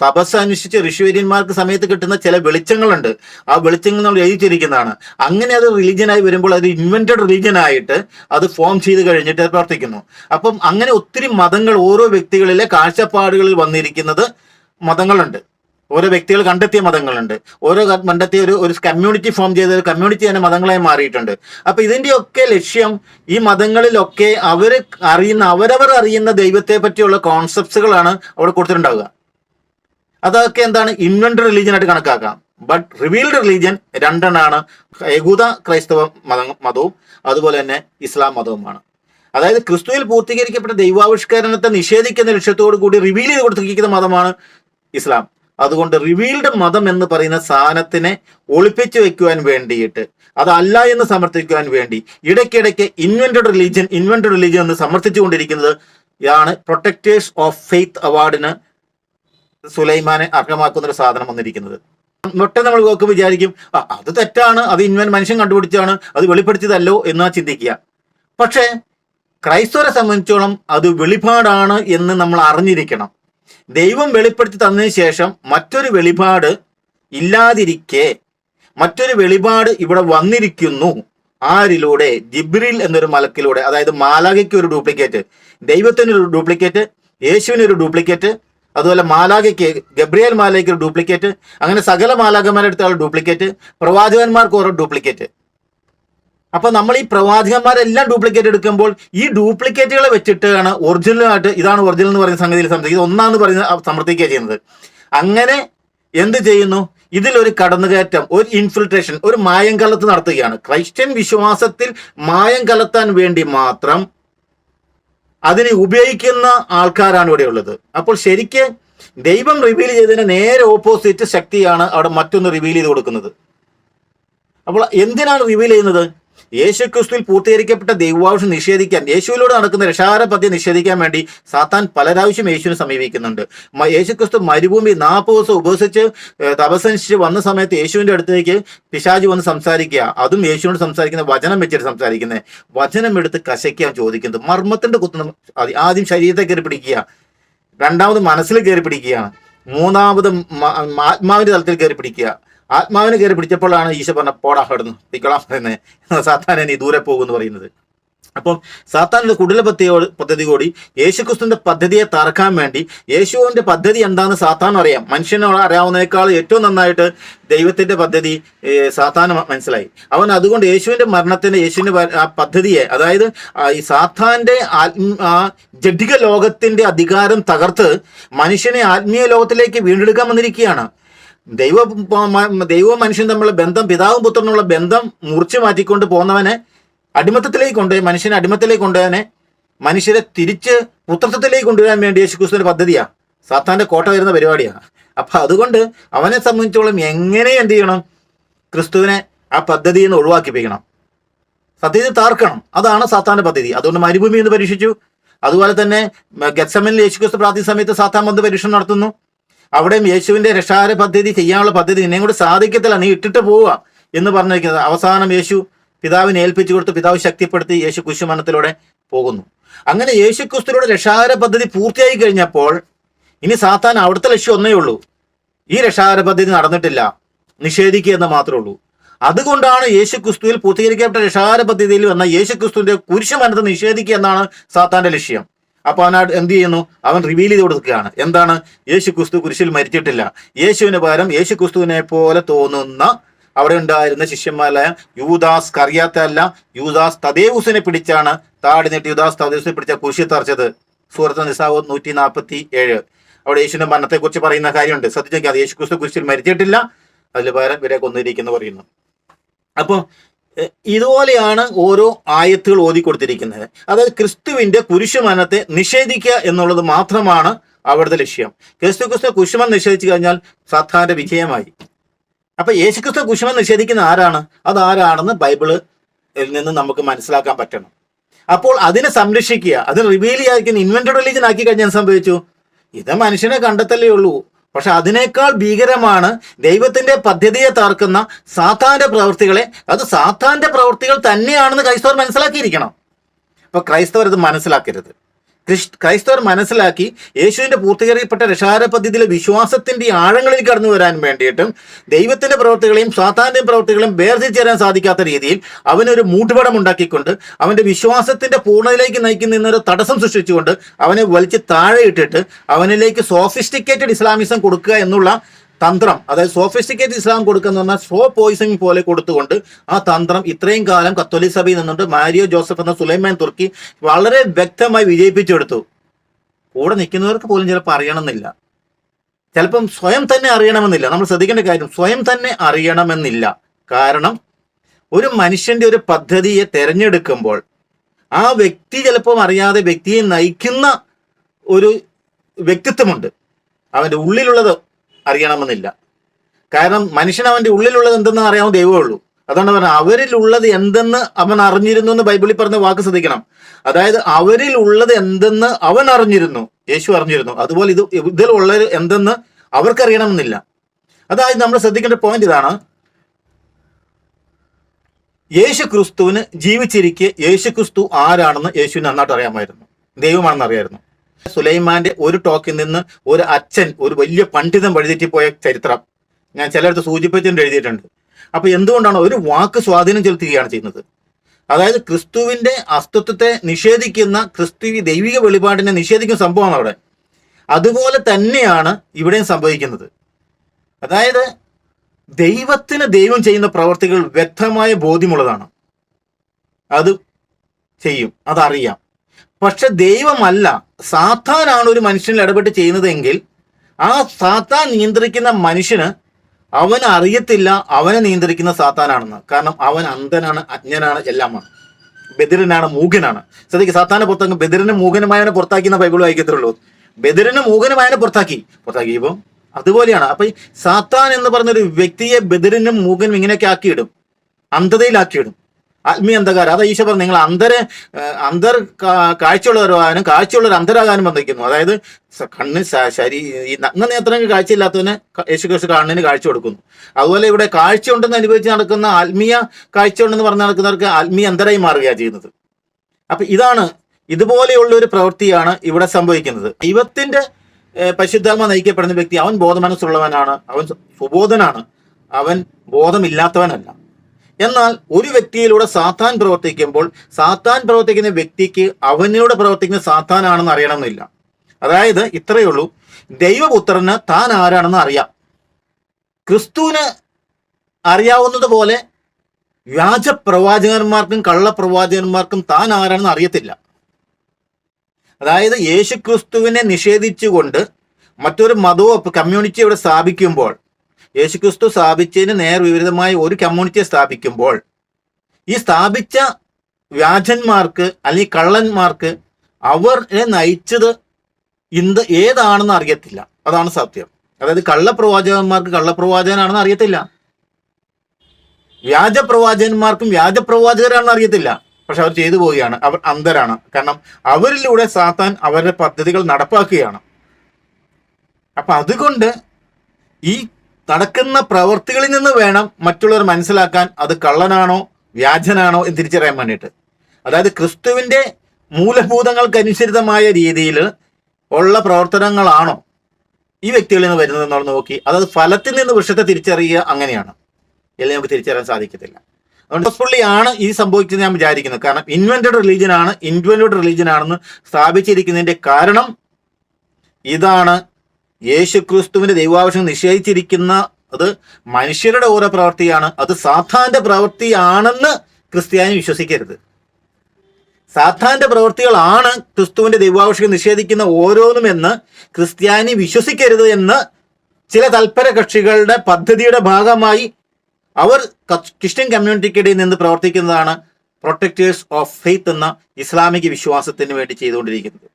തപസ് അനുഷ്ഠിച്ച് ഋഷിവര്യന്മാർക്ക് സമയത്ത് കിട്ടുന്ന ചില വെളിച്ചങ്ങളുണ്ട്. ആ വെളിച്ചങ്ങൾ നമ്മൾ എഴുതിച്ചിരിക്കുന്നതാണ് അങ്ങനെ അത് റിലീജിയനായി വരുമ്പോൾ അത് ഇൻവെന്റഡ് റിലീജിയൻ ആയിട്ട് അത് ഫോം ചെയ്ത് കഴിഞ്ഞിട്ട് പ്രവർത്തിക്കുന്നു. അപ്പം അങ്ങനെ ഒത്തിരി മതങ്ങൾ ഓരോ വ്യക്തികളിലെ കാഴ്ചപ്പാടുകളിൽ വന്നിരിക്കുന്നത് മതങ്ങളുണ്ട്. ഓരോ വ്യക്തികൾ കണ്ടെത്തിയ മതങ്ങളുണ്ട്. ഓരോ കണ്ടെത്തിയ ഒരു ഒരു കമ്മ്യൂണിറ്റി ഫോം ചെയ്ത ഒരു കമ്മ്യൂണിറ്റി തന്നെ മതങ്ങളായി മാറിയിട്ടുണ്ട്. അപ്പൊ ഇതിന്റെയൊക്കെ ലക്ഷ്യം ഈ മതങ്ങളിലൊക്കെ അവർ അറിയുന്ന അവരവർ അറിയുന്ന ദൈവത്തെ പറ്റിയുള്ള കോൺസെപ്റ്റ്സുകളാണ് അവിടെ കൊടുത്തിട്ടുണ്ടാവുക. അതൊക്കെ എന്താണ്? ഇൻവെന്റ് റിലീജിയൻ ആയിട്ട് കണക്കാക്കാം. ബട്ട് റിവീൽഡ് റിലീജിയൻ രണ്ടെണ്ണാണ്. യഹൂദ ക്രൈസ്തവ മത മതവും അതുപോലെ തന്നെ ഇസ്ലാം മതവുമാണ്. അതായത് ക്രിസ്തുവിൽ പൂർത്തീകരിക്കപ്പെട്ട ദൈവാവിഷ്കരണത്തെ നിഷേധിക്കുന്ന ലക്ഷ്യത്തോടു കൂടി റിവീൽ ചെയ്ത് കൊടുത്തിരിക്കുന്ന മതമാണ് ഇസ്ലാം. അതുകൊണ്ട് റിവീൽഡ് മതം എന്ന് പറയുന്ന സാധനത്തിനെ ഒളിപ്പിച്ചു വെക്കുവാൻ വേണ്ടിയിട്ട് അതല്ല എന്ന് സമർത്ഥിക്കുവാൻ വേണ്ടി ഇടയ്ക്കിടയ്ക്ക് ഇൻവെന്റഡ് റിലീജിയൻ ഇൻവെന്റഡ് റിലീജിയൻ എന്ന് സമർത്ഥിച്ചുകൊണ്ടിരിക്കുന്നത് ഇതാണ് പ്രൊട്ടക്ടേഴ്സ് ഓഫ് ഫെയ്ത്ത് അവാർഡിന് സുലൈമാനെ അർഹമാക്കുന്ന ഒരു സാധനം വന്നിരിക്കുന്നത്. ഒട്ടെ നമ്മൾ ഒക്കെ വിചാരിക്കും "ആ, അത് തെറ്റാണ് അത് ഇൻവൻ മനുഷ്യൻ കണ്ടുപിടിച്ചാണ് അത് വെളിപ്പെടുത്തിയതല്ലോ എന്നാ ചിന്തിക്കുക. പക്ഷേ ക്രൈസ്തവരെ സംബന്ധിച്ചോളം അത് വെളിപാടാണ് എന്ന് നമ്മൾ അറിഞ്ഞിരിക്കണം. ദൈവം വെളിപ്പെടുത്തി തന്നതിന് ശേഷം മറ്റൊരു വെളിപാട് ഇല്ലാതിരിക്കെ മറ്റൊരു വെളിപാട് ഇവിടെ വന്നിരിക്കുന്നു. ആരിലൂടെ? ജിബ്രിൽ എന്നൊരു മലക്കിലൂടെ. അതായത് മാലാഖയ്ക്ക് ഒരു ഡ്യൂപ്ലിക്കേറ്റ്. ദൈവത്തിന് ഒരു ഡ്യൂപ്ലിക്കേറ്റ് യേശുവിന് ഒരു ഡ്യൂപ്ലിക്കേറ്റ് അതുപോലെ മാലാഖയ്ക്ക് ഗബ്രിയേൽ മാലയ്ക്ക് ഒരു ഡ്യൂപ്ലിക്കേറ്റ് അങ്ങനെ സകല മാലാഖന്മാരെടുത്ത അടുത്തുള്ള ഡ്യൂപ്ലിക്കേറ്റ് പ്രവാചകന്മാർക്ക് ഓരോ ഡ്യൂപ്ലിക്കേറ്റ്. അപ്പൊ നമ്മൾ ഈ പ്രവാചകന്മാരെല്ലാം ഡ്യൂപ്ലിക്കേറ്റ് എടുക്കുമ്പോൾ ഈ ഡ്യൂപ്ലിക്കേറ്റുകളെ വെച്ചിട്ടാണ് ഒറിജിനലായിട്ട് ഇതാണ് ഒറിജിനൽ എന്ന് പറയുന്ന സംഗതിയിൽ സംസാരിക്കുന്നത് ഒന്നാന്ന് പറയുന്ന സമർത്ഥിക്കുക ചെയ്യുന്നത്. അങ്ങനെ എന്ത് ചെയ്യുന്നു? ഇതിലൊരു കടന്നുകയറ്റം ഒരു ഇൻഫിൽട്രേഷൻ ഒരു മായം കലത്ത് നടത്തുകയാണ്. ക്രൈസ്ത്യൻ വിശ്വാസത്തിൽ മായം കലത്താൻ വേണ്ടി മാത്രം അതിനെ ഉപയോഗിക്കുന്ന ആൾക്കാരാണ് ഇവിടെ ഉള്ളത്. അപ്പോൾ ശരിക്ക് ദൈവം റിവീൽ ചെയ്തതിന് നേരെ ഓപ്പോസിറ്റ് ശക്തിയാണ് അവിടെ മറ്റൊന്ന് റിവീൽ ചെയ്ത് കൊടുക്കുന്നത്. അപ്പോൾ എന്തിനാണ് റിവീൽ ചെയ്യുന്നത്? യേശു ക്രിസ്തുവിൽ പൂർത്തീകരിക്കപ്പെട്ട ദൈവാവശ്യം നിഷേധിക്കാൻ യേശുവിലൂടെ നടക്കുന്ന രക്ഷാകര പദ്ധതി നിഷേധിക്കാൻ വേണ്ടി സാത്താൻ പലരാവശ്യം യേശുവിനെ സമീപിക്കുന്നുണ്ട്. യേശു ക്രിസ്തു മരുഭൂമി നാൽപ്പത് ദിവസം ഉപസിച്ച് തപസനിച്ച് വന്ന സമയത്ത് യേശുവിന്റെ അടുത്തേക്ക് പിശാജ് വന്ന് സംസാരിക്കുക. അതും യേശുവിനോട് സംസാരിക്കുന്ന വചനം വെച്ചിട്ട് സംസാരിക്കുന്നത് വചനം എടുത്ത് കശയ്ക്കാൻ ചോദിക്കുന്നത്. മർമ്മത്തിന്റെ കുത്തുന്ന ആദ്യം- ശരീരത്തെ കയറി പിടിക്കുക. രണ്ടാമത് മനസ്സിൽ കയറി പിടിക്കുകയാണ് മൂന്നാമത് ആത്മാവിന്റെ തലത്തിൽ കയറി പിടിക്കുക. ആത്മാവിനെ കയറി പിടിച്ചപ്പോഴാണ് ഈശോ പറഞ്ഞ പോടാ കിടന്നു പിക്കളാം പറയുന്നത് സാത്താനെ നീ ദൂരെ പോകും എന്ന് പറയുന്നത്. അപ്പം സാത്താനിന്റെ കുടില പദ്ധതിയോട് പദ്ധതി കൂടി യേശുക്രിസ്തുവിന്റെ പദ്ധതിയെ തറക്കാൻ വേണ്ടി യേശുവിന്റെ പദ്ധതി എന്താണെന്ന് സാത്താൻ അറിയാം. മനുഷ്യനോട് അറിയാവുന്നതിനേക്കാൾ ഏറ്റവും നന്നായിട്ട് ദൈവത്തിന്റെ പദ്ധതി സാത്താൻ മനസ്സിലായി. അവൻ അതുകൊണ്ട് യേശുവിന്റെ മരണത്തിന് യേശുവിന്റെ ആ പദ്ധതിയെ അതായത് ഈ സാത്താന്റെ ആ ജഡിക ലോകത്തിന്റെ അധികാരം തകർത്ത് മനുഷ്യനെ ആത്മീയ ലോകത്തിലേക്ക് വീണ്ടെടുക്കാൻ വന്നിരിക്കുകയാണ്. ദൈവ ദൈവ ദൈവവും മനുഷ്യനും തമ്മിലുള്ള ബന്ധം പിതാവും പുത്രനുള്ള ബന്ധം മുറിച്ചു മാറ്റിക്കൊണ്ട് പോകുന്നവനെ അടിമത്തത്തിലേക്ക് കൊണ്ടുപോയി മനുഷ്യനെ അടിമത്തിലേക്ക് കൊണ്ടുപോയവനെ മനുഷ്യരെ തിരിച്ച് പുത്രത്വത്തിലേക്ക് കൊണ്ടുവരാൻ വേണ്ടി യേശുക്രിസ്തുവിന്റെ പദ്ധതിയാ. സാത്താന്റെ കോട്ട വരുന്ന പരിപാടിയാണ് അപ്പൊ അതുകൊണ്ട് അവനെ സംബന്ധിച്ചോളം എങ്ങനെ എന്ത് ചെയ്യണം? ക്രിസ്തുവിനെ ആ പദ്ധതിയിൽ നിന്ന് ഒഴിവാക്കിപ്പിക്കണം. സത്യത്തിൽ താർക്കണം അതാണ് സാത്താന്റെ പദ്ധതി. അതുകൊണ്ട് മരുഭൂമി എന്ന് പരീക്ഷിച്ചു. അതുപോലെ തന്നെ ഗത്സമനിൽ യേശുക്രിസ്തു പ്രാർത്ഥിച്ച സമയത്ത് സാത്താൻ ബന്ധ പരീക്ഷണം നടത്തുന്നു. അവിടെയും യേശുവിന്റെ രക്ഷാര പദ്ധതി ചെയ്യാനുള്ള പദ്ധതി നിന്നെയും കൂടെ സാധിക്കത്തില്ല. നീ ഇട്ടിട്ട് പോവുക എന്ന് പറഞ്ഞിരിക്കുന്നത്. അവസാനം യേശു പിതാവിനെ ഏൽപ്പിച്ചു കൊടുത്ത് പിതാവ് ശക്തിപ്പെടുത്തി യേശു കുശുമരണത്തിലൂടെ പോകുന്നു. അങ്ങനെ യേശു ക്രിസ്തുവിലൂടെ രക്ഷാകര പദ്ധതി പൂർത്തിയായി കഴിഞ്ഞപ്പോൾ ഇനി സാത്താൻ അവിടുത്തെ ലക്ഷ്യം ഒന്നേ ഉള്ളൂ. ഈ രക്ഷാകര പദ്ധതി നടന്നിട്ടില്ല. നിഷേധിക്കുക എന്ന് മാത്രമേ ഉള്ളൂ. അതുകൊണ്ടാണ് യേശു ക്രിസ്തുവിൽ പൂർത്തീകരിക്കപ്പെട്ട രക്ഷാകര പദ്ധതിയിൽ വന്ന യേശു ക്രിസ്തുവിന്റെ കുരിശുമരണത്തെ നിഷേധിക്കുക എന്നാണ് സാത്താന്റെ ലക്ഷ്യം. അപ്പൊ അവൻ എന്ത് ചെയ്യുന്നു? അവൻ റിവീൽ ചെയ്ത് കൊടുക്കുകയാണ്. എന്താണ്? യേശു ക്രിസ്തു കുരിശിൽ മരിച്ചിട്ടില്ല. യേശുവിന് പകരം യേശു ക്രിസ്തുവിനെ പോലെ തോന്നുന്ന അവിടെ ഉണ്ടായിരുന്ന ശിഷ്യന്മാരായ യൂദാസ് കറിയാത്തല്ല യൂദാസ് തദേവുസിനെ പിടിച്ചാണ് താടി നീട്ടി യൂദാസ് തദേവുസിനെ പിടിച്ച കുരിശി തറച്ചത്. സൂറത്ത് നിസാവ് നൂറ്റി നാൽപ്പത്തി ഏഴ് അവിടെ യേശുവിന്റെ മരണത്തെ കുറിച്ച് പറയുന്ന കാര്യമുണ്ട്. സത്യം അത് യേശു ക്രിസ്തു കുരിശിൽ മരിച്ചിട്ടില്ല. അതിൽ പകരം ഇവരെ കൊന്നിരിക്കുന്നു പറയുന്നു. അപ്പോൾ ഇതുപോലെയാണ് ഓരോ ആയത്തുകൾ ഓതി കൊടുത്തിരിക്കുന്നത് അതായത് ക്രിസ്തുവിന്റെ കുരിശുമരണത്തെ നിഷേധിക്കുക എന്നുള്ളത് മാത്രമാണ് അവിടുത്തെ ലക്ഷ്യം. ക്രിസ്തു ക്രിസ്തു കുശുമൻ നിഷേധിച്ചു കഴിഞ്ഞാൽ സാധാരണ വിജയമായി. അപ്പൊ യേശുക്രിസ്തു കുശുമൻ നിഷേധിക്കുന്ന ആരാണ്? അത് ആരാണെന്ന് ബൈബിൾ നിന്ന് നമുക്ക് മനസ്സിലാക്കാൻ പറ്റണം. അപ്പോൾ അതിനെ സംരക്ഷിക്കുക അതിനെ റിവീൽ ചെയ്യാതിരിക്കുന്ന ഇൻവെന്റഡ് റിലീജൻ ആക്കി കഴിഞ്ഞാൽ സംഭവിച്ചു? ഇത് മനുഷ്യനെ കണ്ടെത്തലേ ഉള്ളൂ. പക്ഷെ അതിനേക്കാൾ ഭീകരമാണ് ദൈവത്തിന്റെ പദ്ധതിയെ തകർക്കുന്ന സാത്താന്റെ പ്രവൃത്തികളെ. അത് സാത്താന്റെ പ്രവൃത്തികൾ തന്നെയാണെന്ന് ക്രൈസ്തവർ മനസ്സിലാക്കിയിരിക്കണം. അപ്പൊ ക്രൈസ്തവർ അത് മനസ്സിലാക്കരുത്. ക്രൈസ്തവർ മനസ്സിലാക്കി യേശുവിന്റെ പൂർത്തീകരിക്കപ്പെട്ട രക്ഷാര പദ്ധതിയിലെ വിശ്വാസത്തിന്റെ ആഴങ്ങളിൽ കടന്നു വരാൻ വേണ്ടിയിട്ടും ദൈവത്തിന്റെ പ്രവൃത്തികളെയും സാത്താന്റെയും പ്രവൃത്തികളെയും വേർതിരിച്ചു തരാൻ സാധിക്കാത്ത രീതിയിൽ അവനൊരു മൂട്ടുപടം ഉണ്ടാക്കിക്കൊണ്ട് അവന്റെ വിശ്വാസത്തിന്റെ പൂർണതയിലേക്ക് നയിക്കുന്ന ഒരു തടസ്സം സൃഷ്ടിച്ചുകൊണ്ട് അവനെ വലിച്ച് താഴെ ഇട്ടിട്ട് അവനിലേക്ക് സോഫിസ്റ്റിക്കേറ്റഡ് ഇസ്ലാമിസം കൊടുക്കുക എന്നുള്ള തന്ത്രം അതായത് സോഫിസ്റ്റിക്കേറ്റ് ഇസ്ലാം കൊടുക്കുന്ന പറഞ്ഞാൽ സ്ലോ പോയിസണിങ് പോലെ കൊടുത്തുകൊണ്ട് ആ തന്ത്രം ഇത്രയും കാലം കത്തോലിക് സഭയിൽ നിന്നുകൊണ്ട് മാരിയോ ജോസഫ് എന്ന സുലൈമാൻ തുർക്കി വളരെ വ്യക്തമായി വിജയിപ്പിച്ചെടുത്തു. കൂടെ നിൽക്കുന്നവർക്ക് പോലും ചിലപ്പോൾ അറിയണമെന്നില്ല. ചിലപ്പം സ്വയം തന്നെ അറിയണമെന്നില്ല. നമ്മൾ ശ്രദ്ധിക്കേണ്ട കാര്യം സ്വയം തന്നെ അറിയണമെന്നില്ല. കാരണം ഒരു മനുഷ്യന്റെ ഒരു പദ്ധതിയെ തിരഞ്ഞെടുക്കുമ്പോൾ ആ വ്യക്തി ചിലപ്പം അറിയാതെ വ്യക്തിയെ നയിക്കുന്ന ഒരു വ്യക്തിത്വമുണ്ട്. അവന്റെ ഉള്ളിലുള്ളത് അറിയണമെന്നില്ല. കാരണം മനുഷ്യൻ അവന്റെ ഉള്ളിലുള്ളത് എന്തെന്ന് അറിയാവുന്ന ദൈവമേ ഉള്ളൂ. അതുകൊണ്ട് പറഞ്ഞത് അവരിലുള്ളത് എന്തെന്ന് അവൻ അറിഞ്ഞിരുന്നു എന്ന് ബൈബിളിൽ പറഞ്ഞ വാക്ക് ശ്രദ്ധിക്കണം. അതായത് അവരിൽ ഉള്ളത് എന്തെന്ന് അവൻ അറിഞ്ഞിരുന്നു. യേശു അറിഞ്ഞിരുന്നു. അതുപോലെ ഇത് ഇതിലുള്ള എന്തെന്ന് അവർക്കറിയണമെന്നില്ല. അതായത് നമ്മൾ ശ്രദ്ധിക്കേണ്ട പോയിന്റ് ഇതാണ്. യേശു ക്രിസ്തുവിന് ജീവിച്ചിരിക്കെ യേശു ക്രിസ്തു ആരാണെന്ന് യേശുവിന് നന്നായിട്ട് അറിയാമായിരുന്നു. ദൈവമാണെന്ന് അറിയായിരുന്നു. സുലൈമാന്റെ ഒരു ടോക്കിൽ നിന്ന് ഒരു അച്ഛൻ ഒരു വലിയ പണ്ഡിതൻ വഴിതെറ്റിപ്പോയ ചരിത്രം ഞാൻ ചിലയിടത്ത് സൂചിപ്പിച്ചിട്ട് എഴുതിയിട്ടുണ്ട്. അപ്പൊ എന്തുകൊണ്ടാണ് ഒരു വാക്ക് സ്വാധീനം ചെലുത്തുകയാണ് ചെയ്യുന്നത്? അതായത് ക്രിസ്തുവിന്റെ അസ്തിത്വത്തെ നിഷേധിക്കുന്ന ക്രിസ്തു ദൈവിക വെളിപാടിനെ നിഷേധിക്കുന്ന സംഭവമാണ് അവിടെ. അതുപോലെ തന്നെയാണ് ഇവിടെയും സംഭവിക്കുന്നത്. അതായത് ദൈവത്തിന് ദൈവം ചെയ്യുന്ന പ്രവർത്തികൾ വ്യക്തമായ ബോധ്യമുള്ളതാണ്. അത് ചെയ്യും അതറിയാം. പക്ഷെ ദൈവമല്ല. സാത്താനാണ് ഒരു മനുഷ്യനിൽ ഇടപെട്ട് ചെയ്യുന്നതെങ്കിൽ ആ സാത്താൻ നിയന്ത്രിക്കുന്ന മനുഷ്യന് അവൻ അറിയത്തില്ല അവനെ നിയന്ത്രിക്കുന്ന സാത്താനാണെന്ന്. കാരണം അവൻ അന്ധനാണ് അജ്ഞനാണ് എല്ലാമാണ്. ബദിരനാണ് മൂകനാണ്. ശ്രദ്ധിക്കുക സാത്താനെ പുറത്താക്കി. ബദിരന് മൂകനുമായവനെ പുറത്താക്കിയെന്ന ബൈബിൾ വായിക്കത്തുള്ളൂ. ബദിരന് മൂകനുമായവനെ പുറത്താക്കി. പുറത്താക്കി ഇപ്പം അതുപോലെയാണ്. അപ്പൊ സാത്താൻ എന്ന് പറഞ്ഞൊരു വ്യക്തിയെ ബദിരനും മൂകനും ഇങ്ങനെയൊക്കെ ആക്കിയിടും. അന്ധതയിലാക്കിയിടും. ആത്മീയ അന്ധകാരം. അതാ ഈശോ പറഞ്ഞു നിങ്ങൾ അന്തര അന്തർ കാഴ്ചയുള്ളവരാകാനും കാഴ്ചയുള്ളവർ അന്തരാകാനും വന്നിരിക്കുന്നു അതായത് കണ്ണ് ശരീ ഈ നഗ്ന നേത്രങ്ങൾക്ക് കാഴ്ചയില്ലാത്തവന് ക- യേശു ക്രിസ്തു കണ്ണിന് കാഴ്ച കൊടുക്കുന്നു. അതുപോലെ ഇവിടെ കാഴ്ച ഉണ്ടെന്ന് അനുഭവിച്ച് നടക്കുന്ന ആത്മീയ കാഴ്ച ഉണ്ടെന്ന് പറഞ്ഞ് നടക്കുന്നവർക്ക് ആത്മീയ അന്തരായി മാറുകയാണ് ചെയ്യുന്നത്. അപ്പൊ ഇതാണ് ഇതുപോലെയുള്ള ഒരു പ്രവൃത്തിയാണ് ഇവിടെ സംഭവിക്കുന്നത്. ദൈവത്തിന്റെ പരിശുദ്ധാത്മ നയിക്കപ്പെടുന്ന വ്യക്തി അവൻ ബോധമനസ്സുള്ളവനാണ്. അവൻ സുബോധനാണ്. അവൻ ബോധമില്ലാത്തവനല്ല. എന്നാൽ ഒരു വ്യക്തിയിലൂടെ സാത്താൻ പ്രവർത്തിക്കുമ്പോൾ സാത്താൻ പ്രവർത്തിക്കുന്ന വ്യക്തിക്ക് അവനിലൂടെ പ്രവർത്തിക്കുന്ന സാത്താനാണെന്ന് അറിയണമെന്നില്ല. അതായത് ഇത്രയേ ഉള്ളൂ. ദൈവപുത്രന് താൻ ആരാണെന്ന് അറിയാം. ക്രിസ്തുവിന് അറിയാവുന്നതുപോലെ വ്യാജ പ്രവാചകന്മാർക്കും കള്ളപ്രവാചകന്മാർക്കും താൻ ആരാണെന്ന് അറിയത്തില്ല. അതായത് യേശു ക്രിസ്തുവിനെ നിഷേധിച്ചുകൊണ്ട് മറ്റൊരു മതവും കമ്മ്യൂണിറ്റി ഇവിടെ സ്ഥാപിക്കുമ്പോൾ യേശുക്രിസ്തു സ്ഥാപിച്ചതിന് നേർ വിപരീതമായി ഒരു കമ്മ്യൂണിറ്റിയെ സ്ഥാപിക്കുമ്പോൾ ഈ സ്ഥാപിച്ച വ്യാജന്മാർക്ക് അല്ലെങ്കിൽ കള്ളന്മാർക്ക് അവരെ നയിച്ചത് ഇന്ത് ഏതാണെന്ന് അറിയത്തില്ല. അതാണ് സത്യം. അതായത് കള്ളപ്രവാചകന്മാർക്ക് കള്ളപ്രവാചകനാണെന്ന് അറിയത്തില്ല. വ്യാജപ്രവാചകന്മാർക്കും വ്യാജപ്രവാചകരാണെന്ന് അറിയത്തില്ല. പക്ഷെ അവർ ചെയ്തു പോവുകയാണ്. അവർ അന്ധരാണ്. കാരണം അവരിലൂടെ സാത്താൻ അവരുടെ പദ്ധതികൾ നടപ്പാക്കുകയാണ്. അപ്പൊ അതുകൊണ്ട് ഈ നടക്കുന്ന പ്രവൃത്തികളിൽ നിന്ന് വേണം മറ്റുള്ളവർ മനസ്സിലാക്കാൻ അത് കള്ളനാണോ വ്യാജനാണോ എന്ന് തിരിച്ചറിയാൻ വേണ്ടിയിട്ട്. അതായത് ക്രിസ്തുവിന്റെ മൂലഭൂതങ്ങൾക്കനുസരിതമായ രീതിയിൽ ഉള്ള പ്രവർത്തനങ്ങളാണോ ഈ വ്യക്തികളിൽ നിന്ന് വരുന്നത് എന്നുള്ളത് നോക്കി. അതായത് ഫലത്തിൽ നിന്ന് വൃക്ഷത്തെ തിരിച്ചറിയുക അങ്ങനെയാണ്. എല്ലാം നമുക്ക് തിരിച്ചറിയാൻ സാധിക്കത്തില്ല. അതുകൊണ്ട് പുള്ളിയാണ് ഈ സംഭവിക്കുന്നത് ഞാൻ വിചാരിക്കുന്നത് കാരണം ഇൻവെന്റഡ് റിലീജിയൻ ആണ് ഇൻവെന്റഡ് റിലീജിയൻ ആണെന്ന് സ്ഥാപിച്ചിരിക്കുന്നതിന്റെ കാരണം ഇതാണ് യേശു ക്രിസ്തുവിന്റെ ദൈവാവശ്യം നിശ്ചയിച്ചിരിക്കുന്ന അത് മനുഷ്യരുടെ ഓരോ പ്രവൃത്തിയാണ് അത് സാത്താന്റെ പ്രവൃത്തിയാണെന്ന് ക്രിസ്ത്യാനി വിശ്വസിക്കരുത്. സാത്താന്റെ പ്രവൃത്തികളാണ് ക്രിസ്തുവിന്റെ ദൈവാവശ്യം നിഷേധിക്കുന്ന ഓരോന്നും എന്ന് ക്രിസ്ത്യാനി വിശ്വസിക്കരുത് എന്ന് ചില തൽപര കക്ഷികളുടെ പദ്ധതിയുടെ ഭാഗമായി അവർ ക്രിസ്ത്യൻ കമ്മ്യൂണിറ്റിക്കിടയിൽ നിന്ന് പ്രവർത്തിക്കുന്നതാണ് പ്രൊട്ടക്ടേഴ്സ് ഓഫ് ഫെയ്ത്ത് എന്ന ഇസ്ലാമിക വിശ്വാസത്തിന് വേണ്ടി ചെയ്തുകൊണ്ടിരിക്കുന്നത്.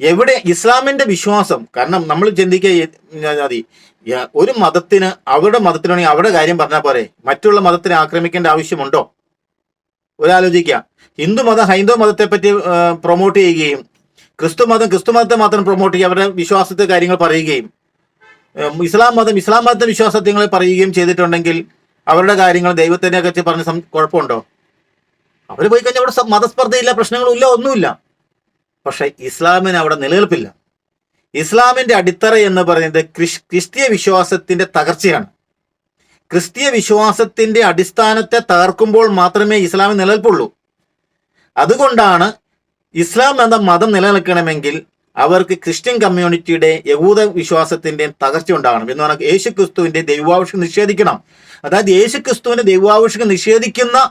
എവിടെ ഇസ്ലാമിന്റെ വിശ്വാസം? കാരണം നമ്മൾ ചിന്തിക്കുക മതി ഒരു മതത്തിന് അവരുടെ മതത്തിനാണെങ്കിൽ അവരുടെ കാര്യം പറഞ്ഞാൽ പോരെ. മറ്റുള്ള മതത്തിനെ ആക്രമിക്കേണ്ട ആവശ്യമുണ്ടോ? ഒരാലോചിക്കുക. ഹിന്ദു മതം ഹൈന്ദവ മതത്തെ പറ്റി പ്രൊമോട്ട് ചെയ്യുകയും ക്രിസ്തു മതം ക്രിസ്തു മതത്തെ മാത്രം പ്രൊമോട്ട് ചെയ്യുക അവരുടെ വിശ്വാസത്തെ കാര്യങ്ങൾ പറയുകയും ഇസ്ലാം മതം ഇസ്ലാം മതത്തെ വിശ്വാസത്യങ്ങൾ പറയുകയും ചെയ്തിട്ടുണ്ടെങ്കിൽ അവരുടെ കാര്യങ്ങൾ ദൈവത്തിനെ കുറിച്ച് പറഞ്ഞ് കുഴപ്പമുണ്ടോ? അവർ പോയി കഴിഞ്ഞാൽ അവിടെ മതസ്പർദ്ധയില്ല പ്രശ്നങ്ങളും ഇല്ല ഒന്നുമില്ല. പക്ഷെ ഇസ്ലാമിന് അവിടെ നിലനിൽപ്പില്ല. ഇസ്ലാമിന്റെ അടിത്തറ എന്ന് പറയുന്നത് ക്രിസ് ക്രിസ്തീയ വിശ്വാസത്തിന്റെ തകർച്ചയാണ്. ക്രിസ്തീയ വിശ്വാസത്തിന്റെ അടിസ്ഥാനത്തെ തകർക്കുമ്പോൾ മാത്രമേ ഇസ്ലാമിന് നിലനിൽപ്പുള്ളൂ. അതുകൊണ്ടാണ് ഇസ്ലാം എന്ന മതം നിലനിൽക്കണമെങ്കിൽ അവർക്ക് ക്രിസ്ത്യൻ കമ്മ്യൂണിറ്റിയുടെ യഹൂദ വിശ്വാസത്തിന്റെയും തകർച്ച ഉണ്ടാകണം എന്ന് പറഞ്ഞാൽ യേശു ക്രിസ്തുവിന്റെ ദൈവാവശ്യം നിഷേധിക്കണം. അതായത് യേശു ക്രിസ്തുവിന്റെ ദൈവാവശ്യം നിഷേധിക്കുന്ന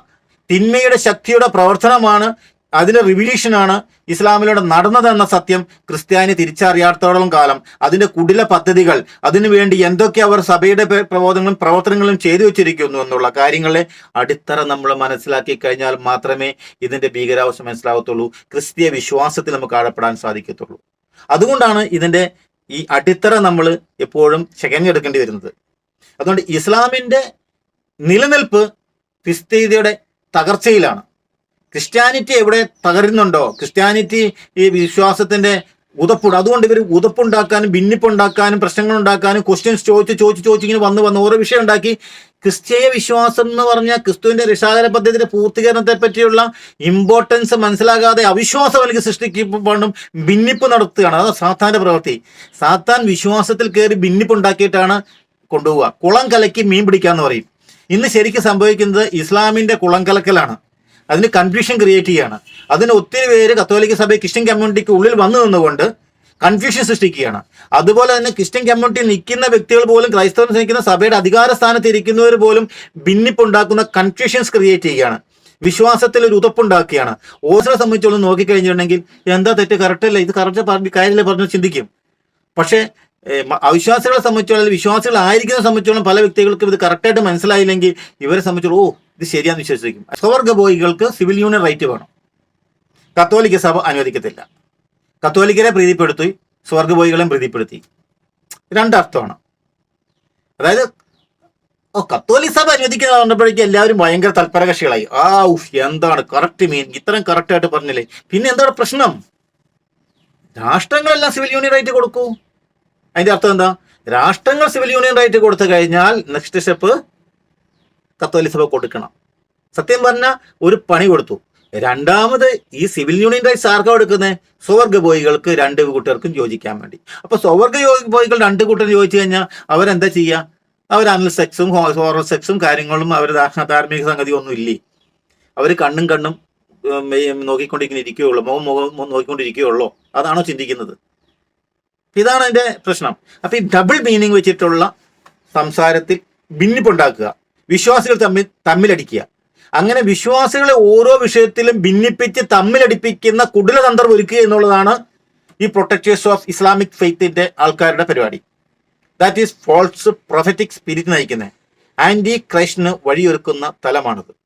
തിന്മയുടെ ശക്തിയുടെ പ്രവർത്തനമാണ് അതിന്റെ റിവല്യൂഷനാണ് ഇസ്ലാമിലൂടെ നടന്നതെന്ന സത്യം ക്രിസ്ത്യാനി തിരിച്ചറിയാത്തോളം കാലം. അതിന്റെ കുടില പദ്ധതികൾ അതിനുവേണ്ടി എന്തൊക്കെ അവർ സഭയുടെ പ്രബോധങ്ങളും പ്രവർത്തനങ്ങളും ചെയ്തു വെച്ചിരിക്കുന്നു എന്നുള്ള കാര്യങ്ങളെ അടിത്തറ നമ്മൾ മനസ്സിലാക്കി കഴിഞ്ഞാൽ മാത്രമേ ഇതിന്റെ ഭീകരാവസ്ഥ മനസ്സിലാവത്തുള്ളൂ. ക്രിസ്തീയ വിശ്വാസത്തിൽ നമുക്ക് ആഴപ്പെടാൻ സാധിക്കത്തുള്ളൂ. അതുകൊണ്ടാണ് ഇതിന്റെ ഈ അടിത്തറ നമ്മൾ എപ്പോഴും ചെകഞ്ഞെടുക്കേണ്ടി വരുന്നത്. അതുകൊണ്ട് ഇസ്ലാമിന്റെ നിലനിൽപ്പ് ക്രിസ്തീയതയുടെ തകർച്ചയിലാണ്. ക്രിസ്ത്യാനിറ്റി എവിടെ തകരുന്നുണ്ടോ? ക്രിസ്ത്യാനിറ്റി ഈ വിശ്വാസത്തിന്റെ ഉതപ്പുണ്ട്. അതുകൊണ്ട് ഇവർ ഉതപ്പുണ്ടാക്കാനും ഭിന്നിപ്പുണ്ടാക്കാനും പ്രശ്നങ്ങൾ ഉണ്ടാക്കാനും ക്വസ്റ്റ്യൻസ് ചോദിച്ച് ചോദിച്ച് ചോദിച്ച് ഇങ്ങനെ വന്ന് വന്ന് ഓരോ വിഷയം ഉണ്ടാക്കി. ക്രിസ്തീയ വിശ്വാസം എന്ന് പറഞ്ഞാൽ ക്രിസ്തുവിന്റെ രക്ഷാകര പദ്ധതിയുടെ പൂർത്തീകരണത്തെ പറ്റിയുള്ള ഇമ്പോർട്ടൻസ് മനസ്സിലാകാതെ അവിശ്വാസം എനിക്ക് സൃഷ്ടിക്കപ്പെടും ഭിന്നിപ്പ് നടത്തുകയാണ്. അതാണ് സാത്താന്റെ പ്രവൃത്തി. സാത്താൻ വിശ്വാസത്തിൽ കയറി ഭിന്നിപ്പുണ്ടാക്കിയിട്ടാണ് കൊണ്ടുപോവുക. കുളം കലക്കി മീൻ പിടിക്കാന്ന് പറയും. ഇന്ന് ശരിക്കും സംഭവിക്കുന്നത് ഇസ്ലാമിന്റെ കുളം കലക്കലാണ്. അതിന് കൺഫ്യൂഷൻ ക്രിയേറ്റ് ചെയ്യാണ്. അതിന് ഒത്തിരി പേര് കത്തോലിക്ക സഭ ക്രിസ്ത്യൻ കമ്മ്യൂണിറ്റിക്ക് ഉള്ളിൽ വന്നു നിന്നുകൊണ്ട് കൺഫ്യൂഷൻ സൃഷ്ടിക്കുകയാണ്. അതുപോലെ തന്നെ ക്രിസ്ത്യൻ കമ്മ്യൂണിറ്റി നിൽക്കുന്ന വ്യക്തികൾ പോലും ക്രൈസ്തവർ നിൽക്കുന്ന സഭയുടെ അധികാര സ്ഥാനത്ത് ഇരിക്കുന്നവർ പോലും ഭിന്നിപ്പുണ്ടാക്കുന്ന കൺഫ്യൂഷൻസ് ക്രിയേറ്റ് ചെയ്യുകയാണ് വിശ്വാസത്തിൽ ഒരു ഉതപ്പുണ്ടാക്കുകയാണ്. ഓസിനെ സംബന്ധിച്ചോളം നോക്കിക്കഴിഞ്ഞിട്ടുണ്ടെങ്കിൽ എന്താ തെറ്റ്? കറക്റ്റ് അല്ല? ഇത് കറക്റ്റ് പറഞ്ഞ് കാര്യമില്ല പറഞ്ഞു ചിന്തിക്കും. പക്ഷേ അവിശ്വാസികളെ സംബന്ധിച്ചോളം വിശ്വാസികൾ ആയിരിക്കുന്ന സംബന്ധിച്ചോളം പല വ്യക്തികൾക്കും ഇത് കറക്റ്റായിട്ട് മനസ്സിലായില്ലെങ്കിൽ ഇവരെ സംബന്ധിച്ചോളം ഓ ഇത് ശരിയാന്ന് വിശ്വസിക്കും. സ്വർഗബോയികൾക്ക് സിവിൽ യൂണിയൻ റൈറ്റ് വേണം. കത്തോലിക്ക സഭ അനുവദിക്കത്തില്ല. കത്തോലിക്കരെ പ്രീതിപ്പെടുത്തി സ്വർഗബോയികളെയും പ്രീതിപ്പെടുത്തി. രണ്ടർത്ഥമാണ് അതായത് ഓ കത്തോലിക് സഭ അനുവദിക്കുന്ന പറഞ്ഞപ്പോഴേക്കും എല്ലാവരും ഭയങ്കര തൽപരകക്ഷികളായി. ആ ഉഫ് എന്താണ് കറക്റ്റ് മീൻ ഇത്രയും കറക്റ്റായിട്ട് പറഞ്ഞില്ലേ? പിന്നെ എന്താണ് പ്രശ്നം? രാഷ്ട്രങ്ങളെല്ലാം സിവിൽ യൂണിയൻ റൈറ്റ് കൊടുക്കൂ. അതിന്റെ അർത്ഥം എന്താ? രാഷ്ട്രങ്ങൾ സിവിൽ യൂണിയൻ റൈറ്റ് കൊടുത്തു കഴിഞ്ഞാൽ നെക്സ്റ്റ് സ്റ്റെപ്പ് കത്തോലിക് സഭ കൊടുക്കണം. സത്യം പറഞ്ഞാൽ ഒരു പണി കൊടുത്തു. രണ്ടാമത് ഈ സിവിൽ യൂണിയൻ റൈറ്റ്സ് ആർക്കാ കൊടുക്കുന്നത് സ്വർഗ ബോയികൾക്ക് രണ്ട് കൂട്ടർക്കും യോജിക്കാൻ വേണ്ടി. അപ്പൊ സ്വർഗ ബോയികൾ രണ്ട് കൂട്ടർ യോജിച്ചു കഴിഞ്ഞാൽ അവരെന്താ ചെയ്യുക അവർ അനൽ സെക്സും ഹോറൽ സെക്സും കാര്യങ്ങളും അവർ ധാർമ്മിക സംഗതി ഒന്നും ഇല്ലേ? അവർ കണ്ണും കണ്ണും നോക്കിക്കൊണ്ടിരിക്കുന്ന ഇരിക്കുകയുള്ളൂ മുഖം മുഖം നോക്കിക്കൊണ്ടിരിക്കുകയുള്ളൂ. അതാണോ ചിന്തിക്കുന്നത്? ഇതാണ് എന്റെ പ്രശ്നം. അപ്പം ഈ ഡബിൾ മീനിങ് വെച്ചിട്ടുള്ള സംസാരത്തിൽ ഭിന്നിപ്പുണ്ടാക്കുക. വിശ്വാസികൾ തമ്മിൽ തമ്മിലടിക്കുക. അങ്ങനെ വിശ്വാസികളെ ഓരോ വിഷയത്തിലും ഭിന്നിപ്പിച്ച് തമ്മിലടിപ്പിക്കുന്ന കുടിലതന്ത്രം ഒരുക്കുക എന്നുള്ളതാണ് ഈ പ്രൊട്ടക്ടേഴ്സ് ഓഫ് ഇസ്ലാമിക് ഫെയ്ത്തിന്റെ ആൾക്കാരുടെ പരിപാടി. That is false prophetic spirit നയിക്കുന്നത്. ആന്റി ക്രൈസ്റ്റിന് വഴിയൊരുക്കുന്ന തലമാണിത്.